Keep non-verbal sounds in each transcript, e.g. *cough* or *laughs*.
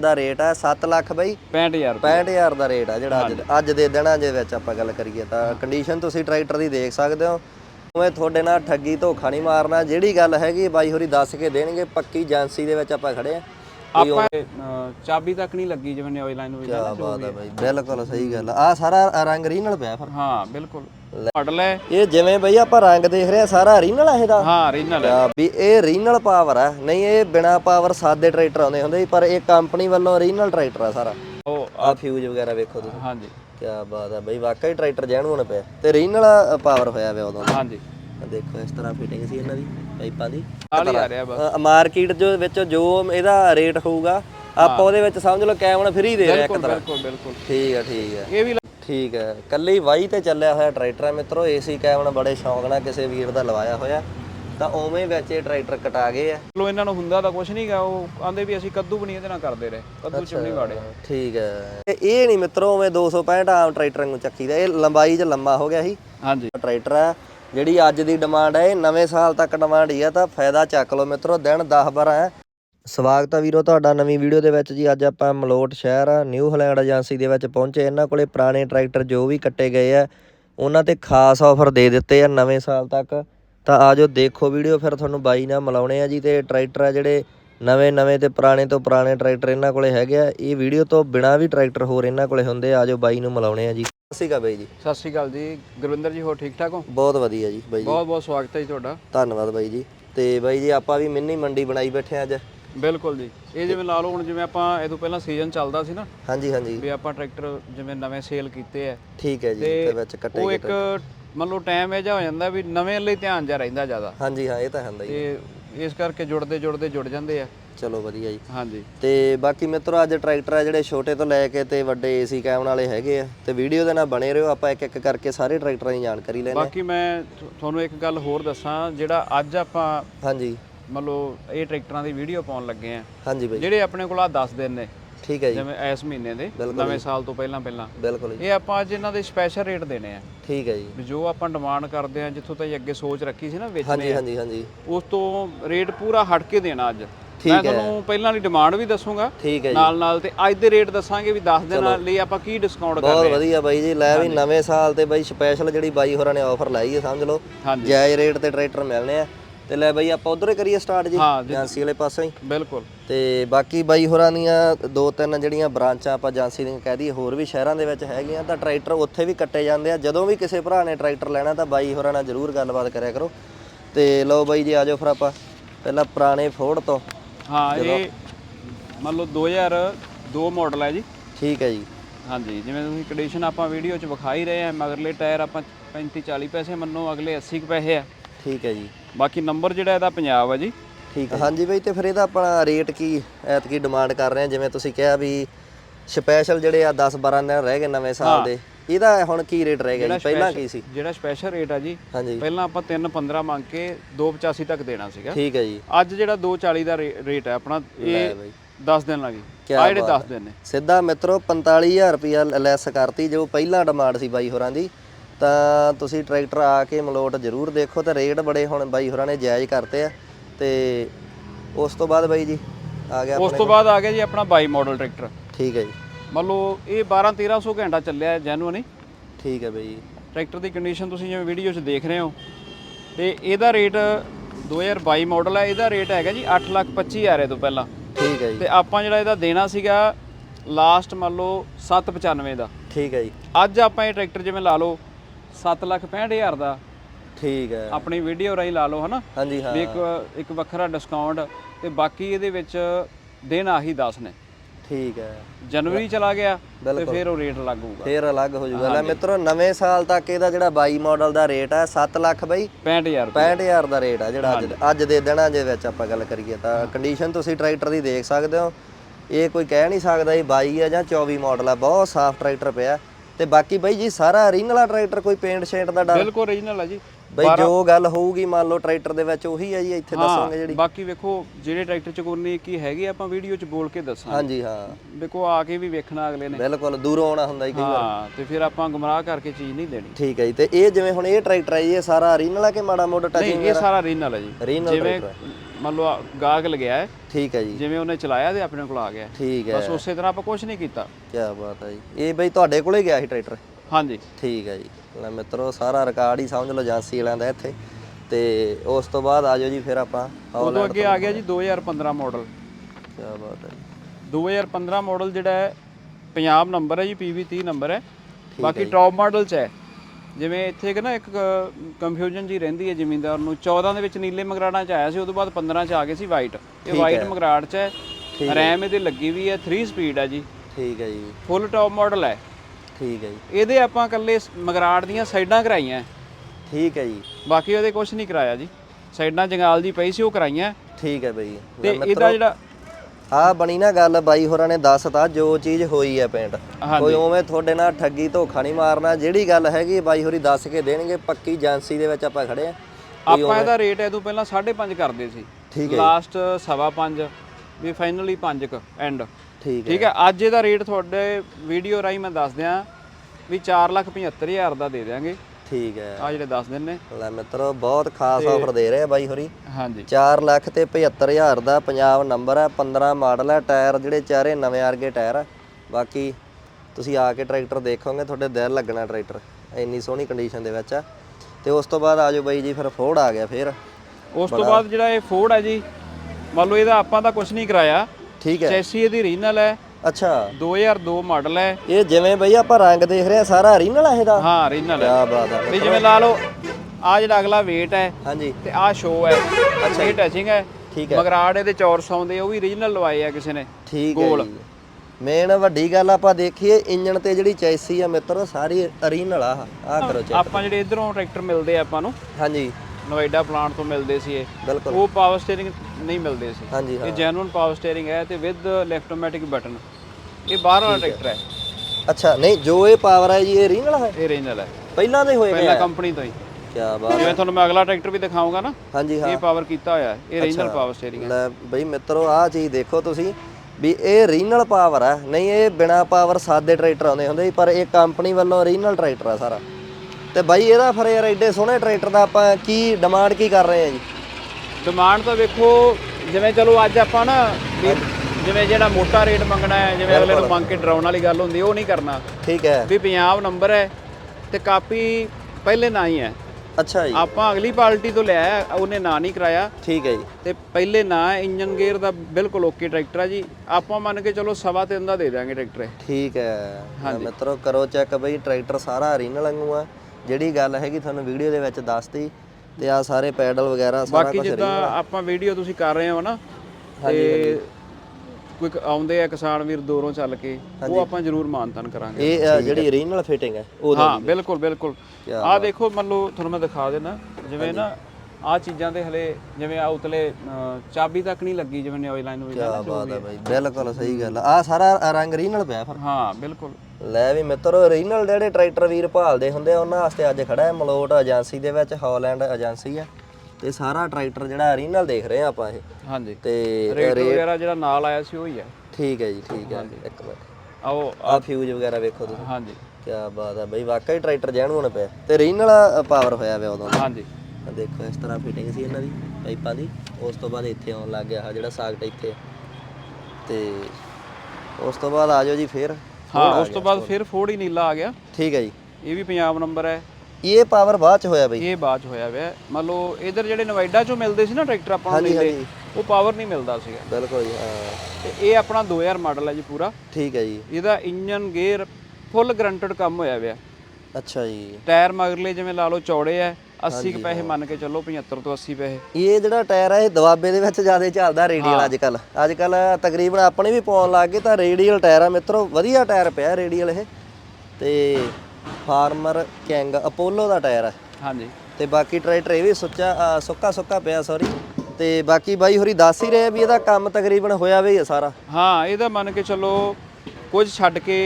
ਦਾ rate ਹੈ 7 ਲੱਖ ਬਈ। 65000 ਰੁਪਏ। 65000 ਦਾ ਰੇਟ ਆ ਜਿਹੜਾ ਅੱਜ ਅੱਜ ਦੇ ਦਿਨਾਂ ਦੇ ਵਿੱਚ ਆਪਾਂ ਗੱਲ ਕਰੀਏ ਤਾਂ ਕੰਡੀਸ਼ਨ ਤੁਸੀਂ ਟਰੈਕਟਰ ਦੀ ਦੇਖ ਸਕਦੇ ਹੋ। ਉਵੇਂ ਤੁਹਾਡੇ ਨਾਲ ਠੱਗੀ ਧੋਖਾ ਨਹੀਂ ਮਾਰਨਾ। ਜਿਹੜੀ ਗੱਲ ਹੈਗੀ ਬਾਈ ਹੋਰੀ ਦੱਸ ਕੇ ਦੇਣਗੇ ਪੱਕੀ ਏਜੰਸੀ ਦੇ ਵਿੱਚ ਆਪਾਂ ਖੜੇ ਆ। ਆਪਾਂ ਚਾਬੀ ਤੱਕ ਨਹੀਂ ਲੱਗੀ ਜਿਵੇਂ ਨੇ ਆਇਲ ਲਾਈਨ ਹੋਈ ਕਿਆ ਬਾਤ ਹੈ ਬਾਈ ਬਿਲਕੁਲ ਸਹੀ ਗੱਲ ਆ। ਸਾਰਾ ਰੰਗ ਰੀਨਲ ਪਿਆ ਫਿਰ ਹਾਂ ਬਿਲਕੁਲ। ਮਾਡਲ ਹੈ ਇਹ ਜਿਵੇਂ ਬਈ ਆਪਾਂ ਰੰਗ ਦੇਖ ਰਹੇ ਆ ਸਾਰਾ ਰੀਨਲ ਆ ਇਹਦਾ ਹਾਂ ਰੀਜਨਲ ਹੈ ਆ ਵੀ ਇਹ ਰੀਨਲ ਪਾਵਰ ਆ। ਨਹੀਂ ਇਹ ਬਿਨਾ ਪਾਵਰ ਸਾਦੇ ਟਰੈਕਟਰ ਆਉਂਦੇ ਹੁੰਦੇ ਸੀ, ਪਰ ਇਹ ਕੰਪਨੀ ਵੱਲੋਂ ਰੀਨਲ ਟਰੈਕਟਰ ਆ ਸਾਰਾ। ਉਹ ਆ ਫਿਊਜ਼ ਵਗੈਰਾ ਵੇਖੋ ਤੁਸੀਂ। ਹਾਂਜੀ। ਕੀ ਬਾਤ ਹੈ ਬਈ ਵਾਕਈ ਟਰੈਕਟਰ ਜੈਨੂਨ ਪਿਆ। ਤੇ ਰੀਨਲ ਪਾਵਰ ਹੋਇਆ ਵੇ ਉਦੋਂ। ਹਾਂਜੀ। ਦੇਖੋ ਇਸ ਤਰ੍ਹਾਂ ਫਿਟਿੰਗ ਸੀ ਇਹਨਾਂ ਦੀ ਪਾਈਪਾਂ ਦੀ। ਨਾਲ ਹੀ ਆ ਰਿਹਾ ਬਸ। ਮਾਰਕੀਟ ਜੋ ਵਿੱਚ ਜੋ ਇਹਦਾ ਰੇਟ ਹੋਊਗਾ ਆਪਾਂ ਉਹਦੇ ਵਿੱਚ ਸਮਝ ਲਓ ਕੈਮਨ ਫ੍ਰੀ ਦੇ ਰਿਹਾ ਇੱਕ ਤਰ੍ਹਾਂ। ਬਿਲਕੁਲ ਬਿਲਕੁਲ। ਠੀਕ ਹੈ ਠੀਕ ਹੈ ਇਹ ਵੀ ਠੀਕ ਹੈ। ਕੱਲੀ ਵਾਈ ਤੇ ਚੱਲਿਆ ਹੋਇਆ ਟਰੈਕਟਰ ਹੈ ਮਿੱਤਰੋ ਏਸੀ ਕੈਮਨ ਬੜੇ ਸ਼ੌਂਕ ਨਾਲ ਕਿਸੇ ਵੀਰ ਦਾ ਲਵਾਇਆ ਹੋਇਆ। ਤਾਂ ਉਵੇਂ ਵਿੱਚ ਇਹ ਟਰੈਕਟਰ ਕਟਾ ਗਏ ਆ। ਚਲੋ ਇਹਨਾਂ ਨੂੰ ਹੁੰਦਾ ਤਾਂ ਕੁਝ ਨਹੀਂਗਾ ਉਹ ਆਂਦੇ ਵੀ ਅਸੀਂ ਕੱਦੂ ਬਣੀ ਇਹਦੇ ਨਾਲ ਕਰਦੇ ਰਹੇ ਕੱਦੂ ਚ ਵੀ ਨਹੀਂ ਵਾੜੇ ਠੀਕ ਹੈ। ਤੇ ਇਹ ਨਹੀਂ ਮਿੱਤਰੋ ਉਵੇਂ 265 ਆਮ ਟਰੈਕਟਰ ਨੂੰ ਚੱਕੀਦਾ। ਇਹ ਲੰਬਾਈ 'ਚ ਲੰਮਾ ਹੋ ਗਿਆ ਸੀ। ਹਾਂਜੀ। ਟਰੈਕਟਰ ਹੈ ਜਿਹੜੀ ਅੱਜ ਦੀ ਡਿਮਾਂਡ ਹੈ ਇਹ ਨਵੇਂ ਸਾਲ ਤੱਕ ਡਿਮਾਂਡ ਹੀ ਆ ਤਾਂ ਫਾਇਦਾ ਚੱਕ ਲਓ ਮਿੱਤਰੋ ਦਿਨ 10 12 ਹੈ। ਸਵਾਗਤ ਆ ਵੀਰੋ ਤੁਹਾਡਾ ਨਵੀਂ ਵੀਡੀਓ ਦੇ ਵਿੱਚ ਜੀ। ਅੱਜ ਆਪਾਂ ਮਲੋਟ ਸ਼ਹਿਰ ਨਿਊ ਹਲੈਂਡ ਏਜੰਸੀ ਦੇ ਵਿੱਚ ਪਹੁੰਚੇ। ਇਹਨਾਂ ਕੋਲੇ ਪੁਰਾਣੇ ਟਰੈਕਟਰ ਜੋ ਵੀ ਕੱਟੇ ਗਏ ਆ ਉਹਨਾਂ ਤੇ ਖਾਸ ਆਫਰ ਦੇ ਦਿੱਤੇ ਆ ਨਵੇਂ ਸਾਲ ਤੱਕ। ਤਾਂ ਆਜੋ ਦੇਖੋ ਵੀਡੀਓ ਫਿਰ ਤੁਹਾਨੂੰ ਬਾਈ ਨਾਲ ਮਿਲਾਉਣੇ ਆ ਜੀ। ਤੇ ਟਰੈਕਟਰ ਆ ਜਿਹੜੇ ਨਵੇਂ ਨਵੇਂ ਤੇ ਪੁਰਾਣੇ ਤੋਂ ਪੁਰਾਣੇ ਟਰੈਕਟਰ ਇਹਨਾਂ ਕੋਲੇ ਹੈਗੇ ਆ। ਇਹ ਵੀਡੀਓ ਤੋਂ ਬਿਨਾ ਵੀ ਟਰੈਕਟਰ ਹੋਰ ਇਹਨਾਂ ਕੋਲੇ ਹੁੰਦੇ ਆਜੋ ਬਾਈ ਨੂੰ ਮਿਲਾਉਣੇ ਆ ਜੀ। ਸਤਿ ਸ਼੍ਰੀ ਅਕਾਲ ਬਾਈ ਜੀ। ਸਤਿ ਸ਼੍ਰੀ ਅਕਾਲ ਜੀ। ਗੁਰਵਿੰਦਰ ਜੀ ਹੋਰ ਠੀਕ ਠਾਕ ਹੋ? ਬਹੁਤ ਵਧੀਆ ਜੀ ਬਾਈ ਜੀ। ਬਹੁਤ ਬਹੁਤ ਸਵਾਗਤ ਹੈ ਜੀ ਤੁਹਾਡਾ। ਧੰਨਵਾਦ ਬਾਈ ਜੀ। ਤੇ ਬਾਈ ਜੀ ਆਪਾਂ ਵੀ ਮਿੰਨੀ ਮੰਡੀ ਬਣਾਈ ਬੈਠੇ ਆ ਅੱਜ। ਬਿਲਕੁਲ ਜੀ। ਇਹ ਜਿਵੇਂ ਲਾ ਲਓ ਹੁਣ ਜਿਵੇਂ ਆਪਾਂ ਇਹ ਤੋਂ ਪਹਿਲਾਂ ਸੀਜ਼ਨ ਚੱਲਦਾ ਸੀ ਨਾ ਹਾਂਜੀ ਹਾਂਜੀ। ਵੀ ਆਪਾਂ ਟਰੈਕਟਰ ਜਿਵੇਂ ਨਵੇਂ ਸੇਲ ਕੀਤੇ ਆ। ਠੀਕ ਹੈ ਜੀ ਤੇ ਵਿੱਚ ਕੱਟੇ ਉਹ ਇੱਕ ਮੰਨ ਲਓ ਟਾਈਮ ਇਹ ਜਾ ਹੋ ਜਾਂਦਾ ਵੀ ਨਵੇਂ ਲਈ ਧਿਆਨ ਜਾ ਰਹਿੰਦਾ ਜ਼ਿਆਦਾ। ਹਾਂਜੀ ਹਾਂ ਇਹ ਤਾਂ ਹੁੰਦਾ ਹੀ ਤੇ ਇਸ ਕਰਕੇ ਜੁੜਦੇ ਜੁੜਦੇ ਜੁੜ ਜਾਂਦੇ ਆ। ਚਲੋ ਵਧੀਆ ਜੀ। ਹਾਂਜੀ। ਤੇ ਬਾਕੀ ਮਿੱਤਰੋ ਅੱਜ ਟਰੈਕਟਰ ਆ ਜਿਹੜੇ ਛੋਟੇ ਤੋਂ ਲੈ ਕੇ ਤੇ ਵੱਡੇ ਏਸੀ ਕੈਮਨ ਵਾਲੇ ਹੈਗੇ ਆ ਤੇ ਵੀਡੀਓ ਦੇ ਨਾਲ ਬਣੇ ਰਹੋ ਆਪਾਂ ਇੱਕ ਇੱਕ ਕਰਕੇ ਸਾਰੇ ਟਰੈਕਟਰਾਂ ਦੀ ਜਾਣਕਾਰੀ ਲੈਣੇ ਬਾਕੀ ਮੈਂ ਤੁਹਾਨੂੰ ਇੱਕ ਗੱਲ ਹੋਰ ਦੱਸਾਂ ਜਿਹੜਾ ਅੱਜ ਆਪਾਂ ਹਾਂਜੀ। ਮੰਨ ਲਓ ਇਹ ਟਰੈਕਟਰਾਂ ਦੀ ਵੀਡੀਓ ਪਾਉਣ ਲੱਗੇ ਆ। ਹਾਂਜੀ ਬਾਈ। ਜਿਹੜੇ ਆਪਣੇ ਕੋਲ ਆ 10 ਦਿਨ ਨੇ। ਠੀਕ ਹੈ ਜੀ। ਜਿਵੇਂ ਇਸ ਮਹੀਨੇ ਦੇ ਨਵੇਂ ਸਾਲ ਤੋਂ ਪਹਿਲਾਂ ਪਹਿਲਾਂ। ਬਿਲਕੁਲ ਜੀ। ਇਹ ਆਪਾਂ ਅੱਜ ਇਹਨਾਂ ਦੇ ਸਪੈਸ਼ਲ ਰੇਟ ਦੇਣੇ ਆ। ਠੀਕ ਹੈ ਜੀ। ਜੋ ਆਪਾਂ ਡਿਮਾਂਡ ਕਰਦੇ ਆ ਜਿੱਥੋਂ ਤਾਈਂ ਅੱਗੇ ਸੋਚ ਰੱਖੀ ਸੀ ਨਾ ਵੇਚਣੇ ਹਾਂਜੀ ਹਾਂਜੀ ਹਾਂਜੀ। ਉਸ ਤੋਂ ਰੇਟ ਪੂਰਾ ਹਟ ਕੇ ਦੇਣਾ ਅੱਜ। ਮੈਂ ਤੁਹਾਨੂੰ ਪਹਿਲਾਂ ਦੀ ਡਿਮਾਂਡ ਵੀ ਦੱਸੂਗਾ। ਨਾਲ ਨਾਲ ਤੇ ਅੱਜ ਦੇ ਰੇਟ ਦੱਸਾਂਗੇ ਵੀ 10 ਦਿਨਾਂ ਲਈ ਆਪਾਂ ਕੀ ਡਿਸਕਾਊਂਟ ਕਰ ਬਹੁਤ ਰਹੇ ਹਾਂ ਵਧੀਆ ਬਾਈ ਜੀ। ਲੈ ਵੀ ਨਵੇਂ ਸਾਲ ਤੇ ਬਾਈ ਸਪੈਸ਼ਲ ਜਿਹੜੀ ਬਾਈ ਹੋਰਾਂ ਨੇ ਆਫਰ ਲਾਈ ਹੈ ਸਮਝ ਲਓ। ਜਾਇਜ਼ ਰੇਟ ਤੇ ਟਰੈਕਟਰ ਮਿਲਣੇ ਆ। ਤੇ ਲੈ ਬਾਈ ਆਪਾਂ ਉਧਰ ਹੀ ਕਰੀਏ ਸਟਾਰਟ ਜੀ ਹਾਂ ਜੀ। ਏਜੰਸੀ ਵਾਲੇ ਪਾਸੋਂ ਹੀ। ਬਿਲਕੁਲ। ਤੇ ਬਾਕੀ ਬਾਈ ਹੋਰਾਂ ਦੀਆਂ ਦੋ ਤਿੰਨ ਜਿਹੜੀਆਂ ਬ੍ਰਾਂਚਾਂ ਆਪਾਂ ਏਜੰਸੀ ਦੀਆਂ ਕਹਿ ਦਈਏ ਹੋਰ ਵੀ ਸ਼ਹਿਰਾਂ ਦੇ ਵਿੱਚ ਹੈਗੀਆਂ ਤਾਂ ਟਰੈਕਟਰ ਉੱਥੇ ਵੀ ਕੱਟੇ ਜਾਂਦੇ ਆ। ਜਦੋਂ ਵੀ ਕਿਸੇ ਭਰਾ ਨੇ ਟਰੈਕਟਰ ਲੈਣਾ ਤਾਂ ਬਾਈ ਹੋਰਾਂ ਨਾਲ ਜ਼ਰੂਰ ਗੱਲਬਾਤ ਕਰਿਆ ਕਰੋ। ਤੇ ਲਓ ਬਾਈ ਜੀ ਆਜੋ ਫਿਰ ਆਪਾਂ ਪਹਿਲਾਂ ਪੁਰਾਣੇ ਫੋਰਡ ਤੋਂ। ਹਾਂ ਇਹ ਮੰਨ ਲਓ 2002 ਮਾਡਲ ਹੈ ਜੀ। ਠੀਕ ਹੈ ਜੀ। ਹਾਂਜੀ ਜਿਵੇਂ ਤੁਸੀਂ ਕੰਡੀਸ਼ਨ ਆਪਾਂ ਵੀਡੀਓ 'ਚ ਵਿਖਾ ਹੀ ਰਹੇ ਆ ਮਗਰਲੇ ਟਾਇਰ ਆਪਾਂ 35 40 ਪੈਸੇ ਮੰਨੋ ਅਗਲੇ 80 ਕੁ ਪੈਸੇ ਆ। ਠੀਕ ਹੈ ਜੀ। ਬਾਕੀ ਨੰਬਰ ਜਿਹੜਾ ਇਹਦਾ ਪੰਜਾਬ ਹੈ ਜੀ। ਠੀਕ ਹੈ। ਹਾਂਜੀ ਬਾਈ ਤੇ ਫਿਰ ਇਹਦਾ ਆਪਣਾ ਰੇਟ ਕੀ ਐਤਕੀ ਡਿਮਾਂਡ ਕਰ ਰਹੇ ਆ ਜਿਵੇਂ ਤੁਸੀਂ ਕਿਹਾ ਵੀ ਸਪੈਸ਼ਲ ਜਿਹੜੇ ਆ 10 12 ਦਿਨ ਰਹਿ ਗਏ ਨਵੇਂ ਸਾਲ ਦੇ ਇਹਦਾ ਹੁਣ ਕੀ ਰੇਟ ਰਹਿ ਗਿਆ ਜੀ? ਪਹਿਲਾਂ ਕੀ ਸੀ? ਜਿਹੜਾ ਸਪੈਸ਼ਲ ਰੇਟ ਆ ਜੀ ਪਹਿਲਾਂ ਆਪਾਂ 315 ਮੰਗ ਕੇ 285 ਤੱਕ ਦੇਣਾ ਸੀਗਾ। ਠੀਕ ਹੈ ਜੀ। ਅੱਜ ਜਿਹੜਾ 240 ਦਾ ਰੇਟ ਹੈ ਆਪਣਾ ਇਹ ਬਾਈ। 10 ਦਿਨ ਲੱਗੀ ਆ ਜਿਹੜੇ 10 ਦਿਨ ਨੇ। ਸਿੱਧਾ ਮਿੱਤਰੋ 45000 ਰੁਪਿਆ ਲੈਸ ਕਰਤੀ ਜੋ ਪਹਿਲਾਂ ਡਿਮਾਂਡ ਸੀ ਬਾਈ ਹੋਰਾਂ ਦੀ ਤਾਂ ਤੁਸੀਂ ਟਰੈਕਟਰ ਆ ਕੇ ਮਲੋਟ ਜ਼ਰੂਰ ਦੇਖੋ ਤੇ ਰੇਟ ਬੜੇ ਹੁਣ ਬਾਈ ਹੋਰਾਂ ਨੇ ਜਾਇਜ਼ ਕਰਤੇ ਆ ਤੇ ਉਸ ਤੋਂ ਬਾਅਦ ਬਾਈ ਜੀ ਆ ਗਿਆ ਉਸ ਤੋਂ ਬਾਅਦ ਆ ਗਿਆ ਜੀ ਆਪਣਾ 22 ਮਾਡਲ ਟਰੈਕਟਰ। ਠੀਕ ਹੈ ਜੀ। ਮੰਨ ਲਓ ਇਹ 12 1300 ਘੰਟਾ ਚੱਲਿਆ ਜੈਨੂਅਨ ਠੀਕ ਹੈ ਬਾਈ ਟਰੈਕਟਰ ਦੀ ਕੰਡੀਸ਼ਨ ਤੁਸੀਂ ਜਿਵੇਂ ਵੀਡੀਓ 'ਚ ਦੇਖ ਰਹੇ ਹੋ ਤੇ ਇਹਦਾ ਰੇਟ 2022 ਮਾਡਲ ਹੈ ਇਹਦਾ ਰੇਟ ਹੈਗਾ ਜੀ 825000 ਇਹ ਤੋਂ ਪਹਿਲਾਂ। ਠੀਕ ਹੈ ਜੀ। ਤੇ ਆਪਾਂ ਜਿਹੜਾ ਇਹਦਾ ਦੇਣਾ ਸੀਗਾ ਲਾਸਟ ਮੰਨ ਲਓ 795 ਦਾ। ਠੀਕ ਹੈ ਜੀ। ਅੱਜ ਆਪਾਂ ਇਹ ਟਰੈਕਟਰ ਜਿਵੇਂ ਲਾ ਲਓ 765000 ਦਾ ਠੀਕ ਹੈ। ਆਪਣੀ ਵੀਡੀਓ ਰਾਹੀਂ ਲਾ ਲਓ ਹਨਾ? ਹਾਂਜੀ ਹਾਂ। ਵੀ ਇੱਕ ਇੱਕ ਵੱਖਰਾ ਡਿਸਕਾਊਂਟ ਤੇ ਬਾਕੀ ਇਹਦੇ ਵਿੱਚ ਦਿਨ ਆਹੀ 10 ਨੇ। ਠੀਕ ਹੈ। ਜਨਵਰੀ ਚਲਾ ਗਿਆ ਤੇ ਫਿਰ ਉਹ ਰੇਟ ਲੱਗੂਗਾ ਫੇਰ ਅਲੱਗ ਹੋ ਜੂਗਾ ਲੈ ਮਿੱਤਰੋ ਨਵੇਂ ਸਾਲ ਤੱਕ ਇਹਦਾ ਜਿਹੜਾ 22 ਮਾਡਲ ਦਾ ਰੇਟ ਹੈ 7 ਲੱਖ ਬਾਈ। 65000 ਰੁਪਏ। 65000 ਦਾ ਰੇਟ ਆ ਜਿਹੜਾ ਅੱਜ ਅੱਜ ਦੇ ਦਿਨਾਂ ਦੇ ਵਿੱਚ ਆਪਾਂ ਗੱਲ ਕਰੀਏ ਤਾਂ ਕੰਡੀਸ਼ਨ ਤੁਸੀਂ ਟਰੈਕਟਰ ਦੀ ਦੇਖ ਸਕਦੇ ਹੋ। ਇਹ ਕੋਈ ਕਹਿ ਨਹੀਂ ਸਕਦਾ ਇਹ 22 ਆ ਜਾਂ 24 ਮਾਡਲ ਆ। ਬਹੁਤ ਸਾਫ਼ ਟਰੈਕਟਰ ਪਿਆ। ਤੇ ਬਾਕੀ ਬਾਈ ਜੀ, ਸਾਰਾ ਰਿੰਗ ਆ ਟਰੈਕਟਰ ਕੋਈ ਪੇਂਟ ਸ਼ੇਂਟ ਦਾ ਡਰ? ਬਿਲਕੁਲ ਓਰੀਜਨਲ ਆ ਜੀ। ਬਈ ਜੋ ਗੱਲ ਹੋਊਗੀ ਮੰਨ ਲਓ ਟਰੈਕਟਰ ਦੇ ਵਿੱਚ ਉਹੀ ਆ ਜੀ ਇੱਥੇ ਦੱਸੋਗੇ ਜਿਹੜੀ। ਬਾਕੀ ਵੇਖੋ ਜਿਹੜੇ ਟਰੈਕਟਰ ਚ ਕੋਨੇ ਕੀ ਹੈਗੇ ਆਪਾਂ ਵੀਡੀਓ ਚ ਬੋਲ ਕੇ ਦੱਸਾਂ ਹਾਂਜੀ ਹਾਂ। ਵੇਖੋ ਆ ਕੇ ਵੀ ਵੇਖਣਾ ਅਗਲੇ ਨੇ। ਬਿਲਕੁਲ ਦੂਰੋਂ ਆਉਣਾ ਹੁੰਦਾ ਜੀ ਕਈ ਵਾਰ। ਹਾਂ ਤੇ ਫਿਰ ਆਪਾਂ ਗੁੰਮਰਾਹ ਕਰਕੇ ਚੀਜ਼ ਨਹੀਂ ਦੇਣੀ। ਠੀਕ ਹੈ ਜੀ ਤੇ ਇਹ ਜਿਵੇਂ ਹੁਣ ਇਹ ਟਰੈਕਟਰ ਹੈ ਜੀ, ਇਹ ਸਾਰਾ ਰੀਨਲ ਆ ਕਿ ਮਾੜਾ ਮੋਟਾ ਨਹੀਂ ਟਚਿੰਗ ਇਹ ਸਾਰਾ ਓਰੀਜਨਲ ਹੈ ਜੀ। ਜਿਵੇਂ ਮੰਨ ਲਓ ਗਾਹਕ ਲਗਿਆ ਹੈ। ਠੀਕ ਹੈ ਜੀ। ਜਿਵੇਂ ਉਹਨੇ ਚਲਾਇਆ ਤੇ ਆਪਣੇ ਕੋਲ ਆ ਗਿਆ। ਠੀਕ ਹੈ ਬਸ ਉਸੇ ਤਰ੍ਹਾਂ ਆਪਾਂ ਕੁਝ ਨਹੀਂ ਕੀਤਾ। ਕੀ ਬਾਤ ਹੈ ਜੀ। ਇਹ ਬਈ ਤੁਹਾਡੇ ਕੋਲੇ ਗਿਆ ਸੀ ਟਰੈਕਟਰ? ਹਾਂਜੀ। ਠੀਕ ਹੈ ਜੀ। ਲੈ ਮਿੱਤਰੋ ਸਾਰਾ ਰਿਕਾਰਡ ਹੀ ਸਮਝ ਲਓ ਏਜੰਸੀ ਵਾਲਿਆਂ ਦਾ ਇੱਥੇ। ਤੇ ਉਸ ਤੋਂ ਬਾਅਦ ਆਜੋ ਜੀ ਫਿਰ ਆਪਾਂ ਉਦੋਂ ਅੱਗੇ ਆ ਗਿਆ ਜੀ 2015 ਮਾਡਲ ਕੀ ਬਾਤ ਹੈ ਜੀ। 2015 ਮਾਡਲ ਜਿਹੜਾ ਹੈ ਪੰਜਾਬ ਨੰਬਰ ਹੈ ਜੀ 30 ਨੰਬਰ ਹੈ। ਬਾਕੀ ਟੌਪ ਮਾਡਲ ਚ ਹੈ। ਜਿਵੇਂ ਇੱਥੇ ਕਿ ਨਾ ਇੱਕ ਕੰਫਿਊਜ਼ਨ ਜੀ ਰਹਿੰਦੀ ਹੈ ਜ਼ਿਮੀਂਦਾਰ ਨੂੰ। 14 ਦੇ ਵਿੱਚ ਨੀਲੇ ਮਗਰਾੜਾਂ ਚ ਆਇਆ ਸੀ ਉਦੋਂ ਬਾਅਦ 15 ਚ ਆ ਗਏ ਸੀ ਵਾਈਟ ਇਹ ਵਾਈਟ ਮਗਰਾੜ ਚ ਹੈ। ਰੈਮ ਇਹਦੇ ਲੱਗੀ ਵੀ ਹੈ 3 ਸਪੀਡ ਹੈ ਜੀ। ਠੀਕ ਹੈ ਜੀ। ਫੁੱਲ ਟੌਪ ਮਾਡਲ ਹੈ। ਠੀਕ ਹੈ ਜੀ। ਇਹਦੇ ਆਪਾਂ ਇਕੱਲੇ ਮਗਰਾੜ ਦੀਆਂ ਸਾਈਡਾਂ ਕਰਾਈਆਂ। ਠੀਕ ਹੈ ਜੀ। ਬਾਕੀ ਉਹਦੇ ਕੁਝ ਨਹੀਂ ਕਰਾਇਆ ਜੀ। ਸਾਈਡਾਂ ਜੰਗਾਲ ਦੀ ਪਈ ਸੀ ਉਹ ਕਰਾਈਆਂ। ਠੀਕ ਹੈ ਬਈ। ਤੇ ਇਹਦਾ ਜਿਹੜਾ ਆ ਬਣੀ ਨਾ ਗੱਲ ਬਾਈ ਹੋਰਾਂ ਨੇ ਦੱਸਤਾ ਜੋ ਚੀਜ਼ ਹੋਈ ਹੈ ਪੇਂਟ। ਕੋਈ ਉਵੇਂ ਤੁਹਾਡੇ ਨਾਲ ਠੱਗੀ ਧੋਖਾ ਨਹੀਂ ਮਾਰਨਾ। ਜਿਹੜੀ ਗੱਲ ਹੈਗੀ ਬਾਈ ਹੋਰੀ ਦੱਸ ਕੇ ਦੇਣਗੇ ਪੱਕੀ ਏਜੰਸੀ ਦੇ ਵਿੱਚ ਆਪਾਂ ਖੜੇ ਆ। ਆਪਾਂ ਇਹਦਾ ਰੇਟ ਤੋਂ ਪਹਿਲਾਂ 5.5 ਕਰਦੇ ਸੀ। ਠੀਕ ਹੈ ਲਾਸਟ ਸਵਾ ਪੰਜ ਵੀ ਫਾਈਨਲੀ 5 ਕ ਐਂਡ ਠੀਕ ਹੈ। ਠੀਕ ਹੈ ਅੱਜ ਇਹਦਾ ਰੇਟ ਤੁਹਾਡੇ ਵੀਡੀਓ ਰਾਹੀਂ ਮੈਂ ਦੱਸ ਦਿਆਂ ਵੀ 475000 ਦਾ ਦੇ ਦਿਆਂਗੇ। ਠੀਕ ਹੈ। ਆ ਜਿਹੜੇ ਦੱਸ ਦਿੰਨੇ ਲੈ ਮਿੱਤਰੋ ਬਹੁਤ ਖਾਸ ਆਫਰ ਦੇ ਰਹੇ ਆ ਬਾਈ ਹੋਰੀ। ਹਾਂਜੀ। 4 ਲੱਖ ਤੇ 75000 ਦਾ ਪੰਜਾਬ ਨੰਬਰ ਹੈ 15 ਮਾਡਲ ਹੈ ਟਾਇਰ ਜਿਹੜੇ ਚਾਰੇ ਨਵੇਂ ਵਰਗੇ ਟਾਇਰ ਆ ਬਾਕੀ ਤੁਸੀਂ ਆ ਕੇ ਟਰੈਕਟਰ ਦੇਖੋਗੇ ਤੁਹਾਡੇ ਦਿਲ ਲੱਗਣਾ ਟਰੈਕਟਰ ਇੰਨੀ ਸੋਹਣੀ ਕੰਡੀਸ਼ਨ ਦੇ ਵਿੱਚ ਆ। ਤੇ ਉਸ ਤੋਂ ਬਾਅਦ ਆਜੋ ਬਾਈ ਜੀ ਫਿਰ ਫੋਰਡ ਆ ਗਿਆ ਫਿਰ। ਉਸ ਤੋਂ ਬਾਅਦ ਜਿਹੜਾ ਇਹ ਫੋਰਡ ਹੈ ਜੀ ਮੰਨ ਲਓ ਇਹਦਾ ਆਪਾਂ ਤਾਂ ਕੁਝ ਨਹੀਂ ਕਰਾਇਆ। ਠੀਕ ਹੈ। ਚੈਸੀ ਇਹਦੀ ਰੀਨਲ ਹੈ। ਅੱਛਾ। 2002 ਮਾਡਲ ਹੈ। ਇਹ ਜਿਵੇਂ ਬਈ ਆਪਾਂ ਰੰਗ ਦੇਖ ਰਹੇ ਆ ਸਾਰਾ ਓਰੀਜਨਲ ਆ ਇਹਦਾ। ਹਾਂ ਰੀਨਲ ਹੈ। ਕੀ ਬਾਤ ਹੈ। ਵੀ ਜਿਵੇਂ ਲਾ ਲਓ ਆ ਜਿਹੜਾ ਅਗਲਾ weight ਹੈ ਹਾਂਜੀ। ਤੇ ਆ ਸ਼ੋ ਹੈ। ਅੱਛਾ। ਇਹ ਟੈਚਿੰਗ ਹੈ। ਠੀਕ ਹੈ। ਮਗਰਾੜ ਇਹਦੇ ਚੌਰਸ ਆਉਂਦੇ ਉਹ ਵੀ ਰੀਜਨਲ ਲਵਾਏ ਆ ਕਿਸੇ ਨੇ। ਠੀਕ ਹੈ ਜੀ। ਮੇਨ ਵੱਡੀ ਗੱਲ ਆਪਾਂ ਦੇਖੀਏ ਇੰਜਨ ਤੇ ਜਿਹੜੀ ਚੈਸੀ ਆ ਮਿੱਤਰੋ ਸਾਰੀ ਓਰੀਜਨਲ ਆ। ਆ ਕਰੋ ਚੈੱਕ ਆਪਾਂ ਜਿਹੜੇ ਇਧਰੋਂ ਟਰੈਕਟਰ ਮਿਲਦੇ ਆ ਆਪਾਂ ਨੂੰ ਹਾਂਜੀ। ਨੋਇਡਾ ਪਲਾਂਟ ਤੋਂ ਮਿਲਦੇ ਸੀ ਇਹ। ਬਿਲਕੁਲ। ਉਹ ਪਾਵਰ ਸਟੀਅਰਿੰਗ ਨਹੀਂ ਮਿਲਦੇ ਸੀ। ਹਾਂਜੀ ਹਾਂ। ਇਹ ਜੈਨੂਇਨ ਪਾਵਰ ਸਟੀਅਰਿੰਗ ਹੈ ਤੇ ਵਿਦ ਲੈਫਟੋਮੈਟਿਕ ਬਟਨ ਇਹ ਬਾਹਰ ਵਾਲਾ ਟਰੈਕਟਰ ਹੈ। ਅੱਛਾ ਨਹੀਂ ਜੋ ਇਹ ਪਾਵਰ ਹੈ ਜੀ ਇਹ ਓਰੀਜਨਲ ਹੈ? ਇਹ ਰੀਜਨਲ ਹੈ। ਪਹਿਲਾਂ ਦੇ ਹੋਏ ਪਹਿਲਾਂ ਕੰਪਨੀ ਤੋਂ ਹੀ। ਕੀ ਬਾਤ। ਜਿਵੇਂ ਤੁਹਾਨੂੰ ਮੈਂ ਅਗਲਾ ਟਰੈਕਟਰ ਵੀ ਦਿਖਾਉਂਗਾ ਨਾ ਹਾਂਜੀ ਹਾਂ। ਇਹ ਪਾਵਰ ਕੀਤਾ ਹੋਇਆ ਹੈ। ਇਹ ਰੀਜਨਲ ਪਾਵਰ ਸਟੀਅਰਿੰਗ ਹੈ। ਲੈ ਬਈ ਮਿੱਤਰੋ ਆਹ ਚੀਜ਼ ਦੇਖੋ ਤੁਸੀਂ ਵੀ ਇਹ ਓਰੀਜਨਲ ਪਾਵਰ ਹੈ। ਨਹੀਂ ਇਹ ਬਿਨਾ ਪਾਵਰ ਸਾਦੇ ਟਰੈਕਟਰ ਆਉਂਦੇ ਹੁੰਦੇ ਸੀ, ਪਰ ਇਹ ਕੰਪਨੀ ਵੱਲੋਂ ਓਰੀਜਨਲ ਟਰੈਕਟਰ ਆ ਸਾਰਾ। ਤੇ ਬਾਈ ਇਹਦਾ ਫਿਰ ਯਾਰ ਐਡੇ ਸੋਹਣੇ ਟਰੈਕਟਰ ਦਾ ਆਪਾਂ ਕੀ ਡਿਮਾਂਡ ਕੀ ਕਰ ਰਹੇ ਆ ਜੀ? ਡਿਮਾਂਡ ਤਾਂ ਵੇਖੋ ਜਿਵੇਂ ਚਲੋ ਅੱਜ ਆਪਾਂ ਨਾ ਵੀ ਜਿਵੇਂ ਜਿਹੜਾ ਮੋਟਾ ਰੇਟ ਮੰਗਣਾ ਹੈ ਜਿਵੇਂ ਅਗਲੇ ਨੂੰ ਮੰਗ ਕੇ ਡਰਾਉਣ ਵਾਲੀ ਗੱਲ ਹੁੰਦੀ ਉਹ ਨਹੀਂ ਕਰਨਾ। ਠੀਕ ਹੈ। ਵੀ ਪੰਜਾਬ ਨੰਬਰ ਹੈ ਤੇ ਕਾਪੀ ਪਹਿਲੇ ਨਾ ਹੀ ਹੈ। ਅੱਛਾ ਜੀ। ਆਪਾਂ ਅਗਲੀ ਪਾਰਟੀ ਤੋਂ ਲਿਆ ਉਹਨੇ ਨਾਂ ਨਹੀਂ ਕਰਾਇਆ। ਠੀਕ ਹੈ ਜੀ। ਤੇ ਪਹਿਲੇ ਨਾਂ ਇੰਜਨ ਗੇਅਰ ਦਾ ਬਿਲਕੁਲ ਓਕੇ ਟਰੈਕਟਰ ਆ ਜੀ। ਆਪਾਂ ਮੰਨ ਕੇ ਚਲੋ ਸਵਾ ਤਿੰਨ ਦਾ ਦੇ ਦਾਂਗੇ ਟਰੈਕਟਰ। ਠੀਕ ਹੈ। ਤਾਂ ਮਿੱਤਰੋ ਕਰੋ ਚੈੱਕ ਬਈ ਟਰੈਕਟਰ ਸਾਰਾ ਓਰੀਜਨਲ ਵਾਂਗੂ ਆ। ਜਿਹੜੀ ਗੱਲ ਹੈਗੀ ਤੁਹਾਨੂੰ ਵੀਡੀਓ ਦੇ ਵਿੱਚ ਦੱਸਤੀ ਤੇ ਆ ਸਾਰੇ ਪੈਡਲ ਵਗੈਰਾ ਸਾਰਾ ਬਾਕੀ ਕੁਝ ਜਿੱਦਾਂ ਆਪਾਂ ਵੀਡੀਓ ਤੁਸੀਂ ਕਰ ਰਹੇ ਹੋ ਨਾ ਤੇ ਕੋਈ ਆਉਂਦੇ ਆ ਕਿਸਾਨ ਵੀਰ ਦੂਰੋਂ ਚੱਲ ਕੇ ਉਹ ਆਪਾਂ ਜ਼ਰੂਰ ਮਾਨਤਨ ਕਰਾਂਗੇ। ਇਹ ਅ, ਜਿਹੜੀ ਓਰੀਜਨਲ ਫਿਟਿੰਗ ਹੈ ਉਹ ਹਾਂ ਬਿਲਕੁਲ ਬਿਲਕੁਲ। ਆਹ ਦੇਖੋ ਮੰਨ ਲਓ ਤੁਹਾਨੂੰ ਮੈਂ ਦਿਖਾ ਦੇਣਾ ਜਿਵੇਂ ਨਾ ਆਹ ਚੀਜ਼ਾਂ ਦੇ ਹਲੇ ਜਿਵੇਂ ਆ ਉਤਲੇ ਅ, ਚਾਬੀ ਤੱਕ ਨਹੀਂ ਲੱਗੀ ਜਿਵੇਂ ਨਿਓਈ ਲਾਈਨ ਹੋਈ ਨਾ ਕੀ ਬਾਤ ਹੈ ਬਾਈ ਬਿਲਕੁਲ ਸਹੀ ਗੱਲ ਆ। ਸਾਰਾ ਰੰਗ ਓਰੀਜਨਲ ਪਿਆ ਫਿਰ। ਹਾਂ ਬਿਲਕੁਲ। ਲੈ ਵੀ ਮਿੱਤਰੋ ਓਰੀਜਨਲ ਜਿਹੜੇ ਟਰੈਕਟਰ ਵੀਰ ਭਾਲਦੇ ਹੁੰਦੇ ਆ ਉਹਨਾਂ ਵਾਸਤੇ ਅੱਜ ਖੜਾ ਹੈ ਮਲੋਟ ਏਜੰਸੀ ਦੇ ਵਿੱਚ ਹਾਲੈਂਡ ਏਜੰਸੀ ਹੈ ਤੇ ਸਾਰਾ ਟਰੈਕਟਰ ਜਿਹੜਾ ਓਰੀਜਨਲ ਦੇਖ ਰਹੇ ਆ ਆਪਾਂ ਇਹ। ਹਾਂਜੀ। ਤੇ ਰੇਟ ਵਗੈਰਾ ਜਿਹੜਾ ਨਾਲ ਆਇਆ ਸੀ ਉਹੀ ਹੈ ਠੀਕ ਹੈ ਜੀ ਠੀਕ ਹੈ। ਇੱਕ ਮਿੰਟ। ਆਓ ਆ ਫਿਊਜ਼ ਵਗੈਰਾ ਵੇਖੋ ਤੁਸੀਂ। ਹਾਂਜੀ। ਕੀ ਬਾਤ ਹੈ ਬਈ ਵਾਕਈ ਟਰੈਕਟਰ ਜੈਨੂਨ ਪਿਆ। ਤੇ ਓਰੀਜਨਲ ਪਾਵਰ ਹੋਇਆ ਵੇ ਉਦੋਂ। ਹਾਂਜੀ। ਦੇਖੋ ਇਸ ਤਰ੍ਹਾਂ ਫਿਟਿੰਗ ਸੀ ਇਹਨਾਂ ਦੀ ਪਾਈਪਾਂ ਦੀ। ਉਸ ਤੋਂ ਬਾਅਦ ਇੱਥੇ ਆਉਣ ਲੱਗ ਗਿਆ ਜਿਹੜਾ ਸਾਕਟ ਇੱਥੇ ਤੇ ਉਸ ਤੋਂ ਬਾਅਦ ਆ ਜਾਓ ਜੀ ਫੇਰ। ਹਾਂ ਉਸ ਤੋਂ ਬਾਅਦ ਫਿਰ ਫੋਰਡ ਹੀ ਨੀਲਾ ਆ ਗਿਆ। ਠੀਕ ਹੈ ਜੀ। ਇਹ ਵੀ ਪੰਜਾਬ ਨੰਬਰ ਹੈ। ਇਹ ਪਾਵਰ ਬਾਅਦ ਚ ਹੋਇਆ ਬਈ। ਇਹ ਬਾਅਦ 'ਚ ਹੋਇਆ ਹੋਇਆ ਮੰਨ ਲਓ ਇਧਰ ਜਿਹੜੇ ਨੋਇਡਾ ਚੋਂ ਮਿਲਦੇ ਸੀ ਨਾ ਟਰੈਕਟਰ ਆਪਾਂ ਨੂੰ ਹਾਂਜੀ। ਉਹ ਪਾਵਰ ਨਹੀਂ ਮਿਲਦਾ ਸੀਗਾ। ਬਿਲਕੁਲ ਜੀ ਹਾਂ। ਤੇ ਇਹ ਆਪਣਾ 2000 ਮਾਡਲ ਹੈ ਜੀ ਪੂਰਾ। ਠੀਕ ਹੈ ਜੀ। ਇਹਦਾ ਇੰਜਨ ਗੇਅਰ ਫੁੱਲ ਗਰੰਟਡ ਕੰਮ ਹੋਇਆ ਹੋਇਆ ਅੱਛਾ ਜੀ। ਟਾਇਰ ਮਗਰਲੇ ਜਿਵੇਂ ਲਾ ਲਓ ਚੌੜੇ ਐ 80 ਕੁ ਪੈਸੇ ਮੰਨ ਕੇ ਚੱਲੋ 75 ਤੋਂ 80 ਪੈਸੇ। ਇਹ ਜਿਹੜਾ ਟਾਇਰ ਹੈ ਇਹ ਦਵਾਬੇ ਦੇ ਵਿੱਚ ਜ਼ਿਆਦਾ ਚੱਲਦਾ ਰੇਡੀਅਲ ਅੱਜ ਕੱਲ ਅੱਜ ਕੱਲ ਤਕਰੀਬਨ ਆਪਣੇ ਵੀ ਪਾਉਣ ਲੱਗ ਗਏ ਤਾਂ ਰੇਡੀਅਲ ਟਾਇਰ ਆ ਮਿੱਤਰੋ ਵਧੀਆ ਟਾਇਰ ਪਿਆ ਰੇਡੀਅਲ ਇਹ। ਤੇ ਫਾਰਮਰ ਕਿੰਗ ਅਪੋਲੋ ਦਾ ਟਾਇਰ ਹੈ ਹਾਂਜੀ। ਤੇ ਬਾਕੀ ਟਰੈਕਟਰ ਇਹ ਵੀ ਸੁੱਚਾ ਸੁੱਕਾ ਸੁੱਕਾ ਪਿਆ ਸੌਰੀ ਤੇ ਬਾਕੀ ਬਾਈ ਹੋਰੀ ਦੱਸ ਹੀ ਰਹੇ ਵੀ ਇਹਦਾ ਕੰਮ ਤਕਰੀਬਨ ਹੋਇਆ ਵੀ ਹੈ ਸਾਰਾ। ਹਾਂ ਇਹਦਾ ਮੰਨ ਕੇ ਚੱਲੋ ਕੁਝ ਛੱਡ ਕੇ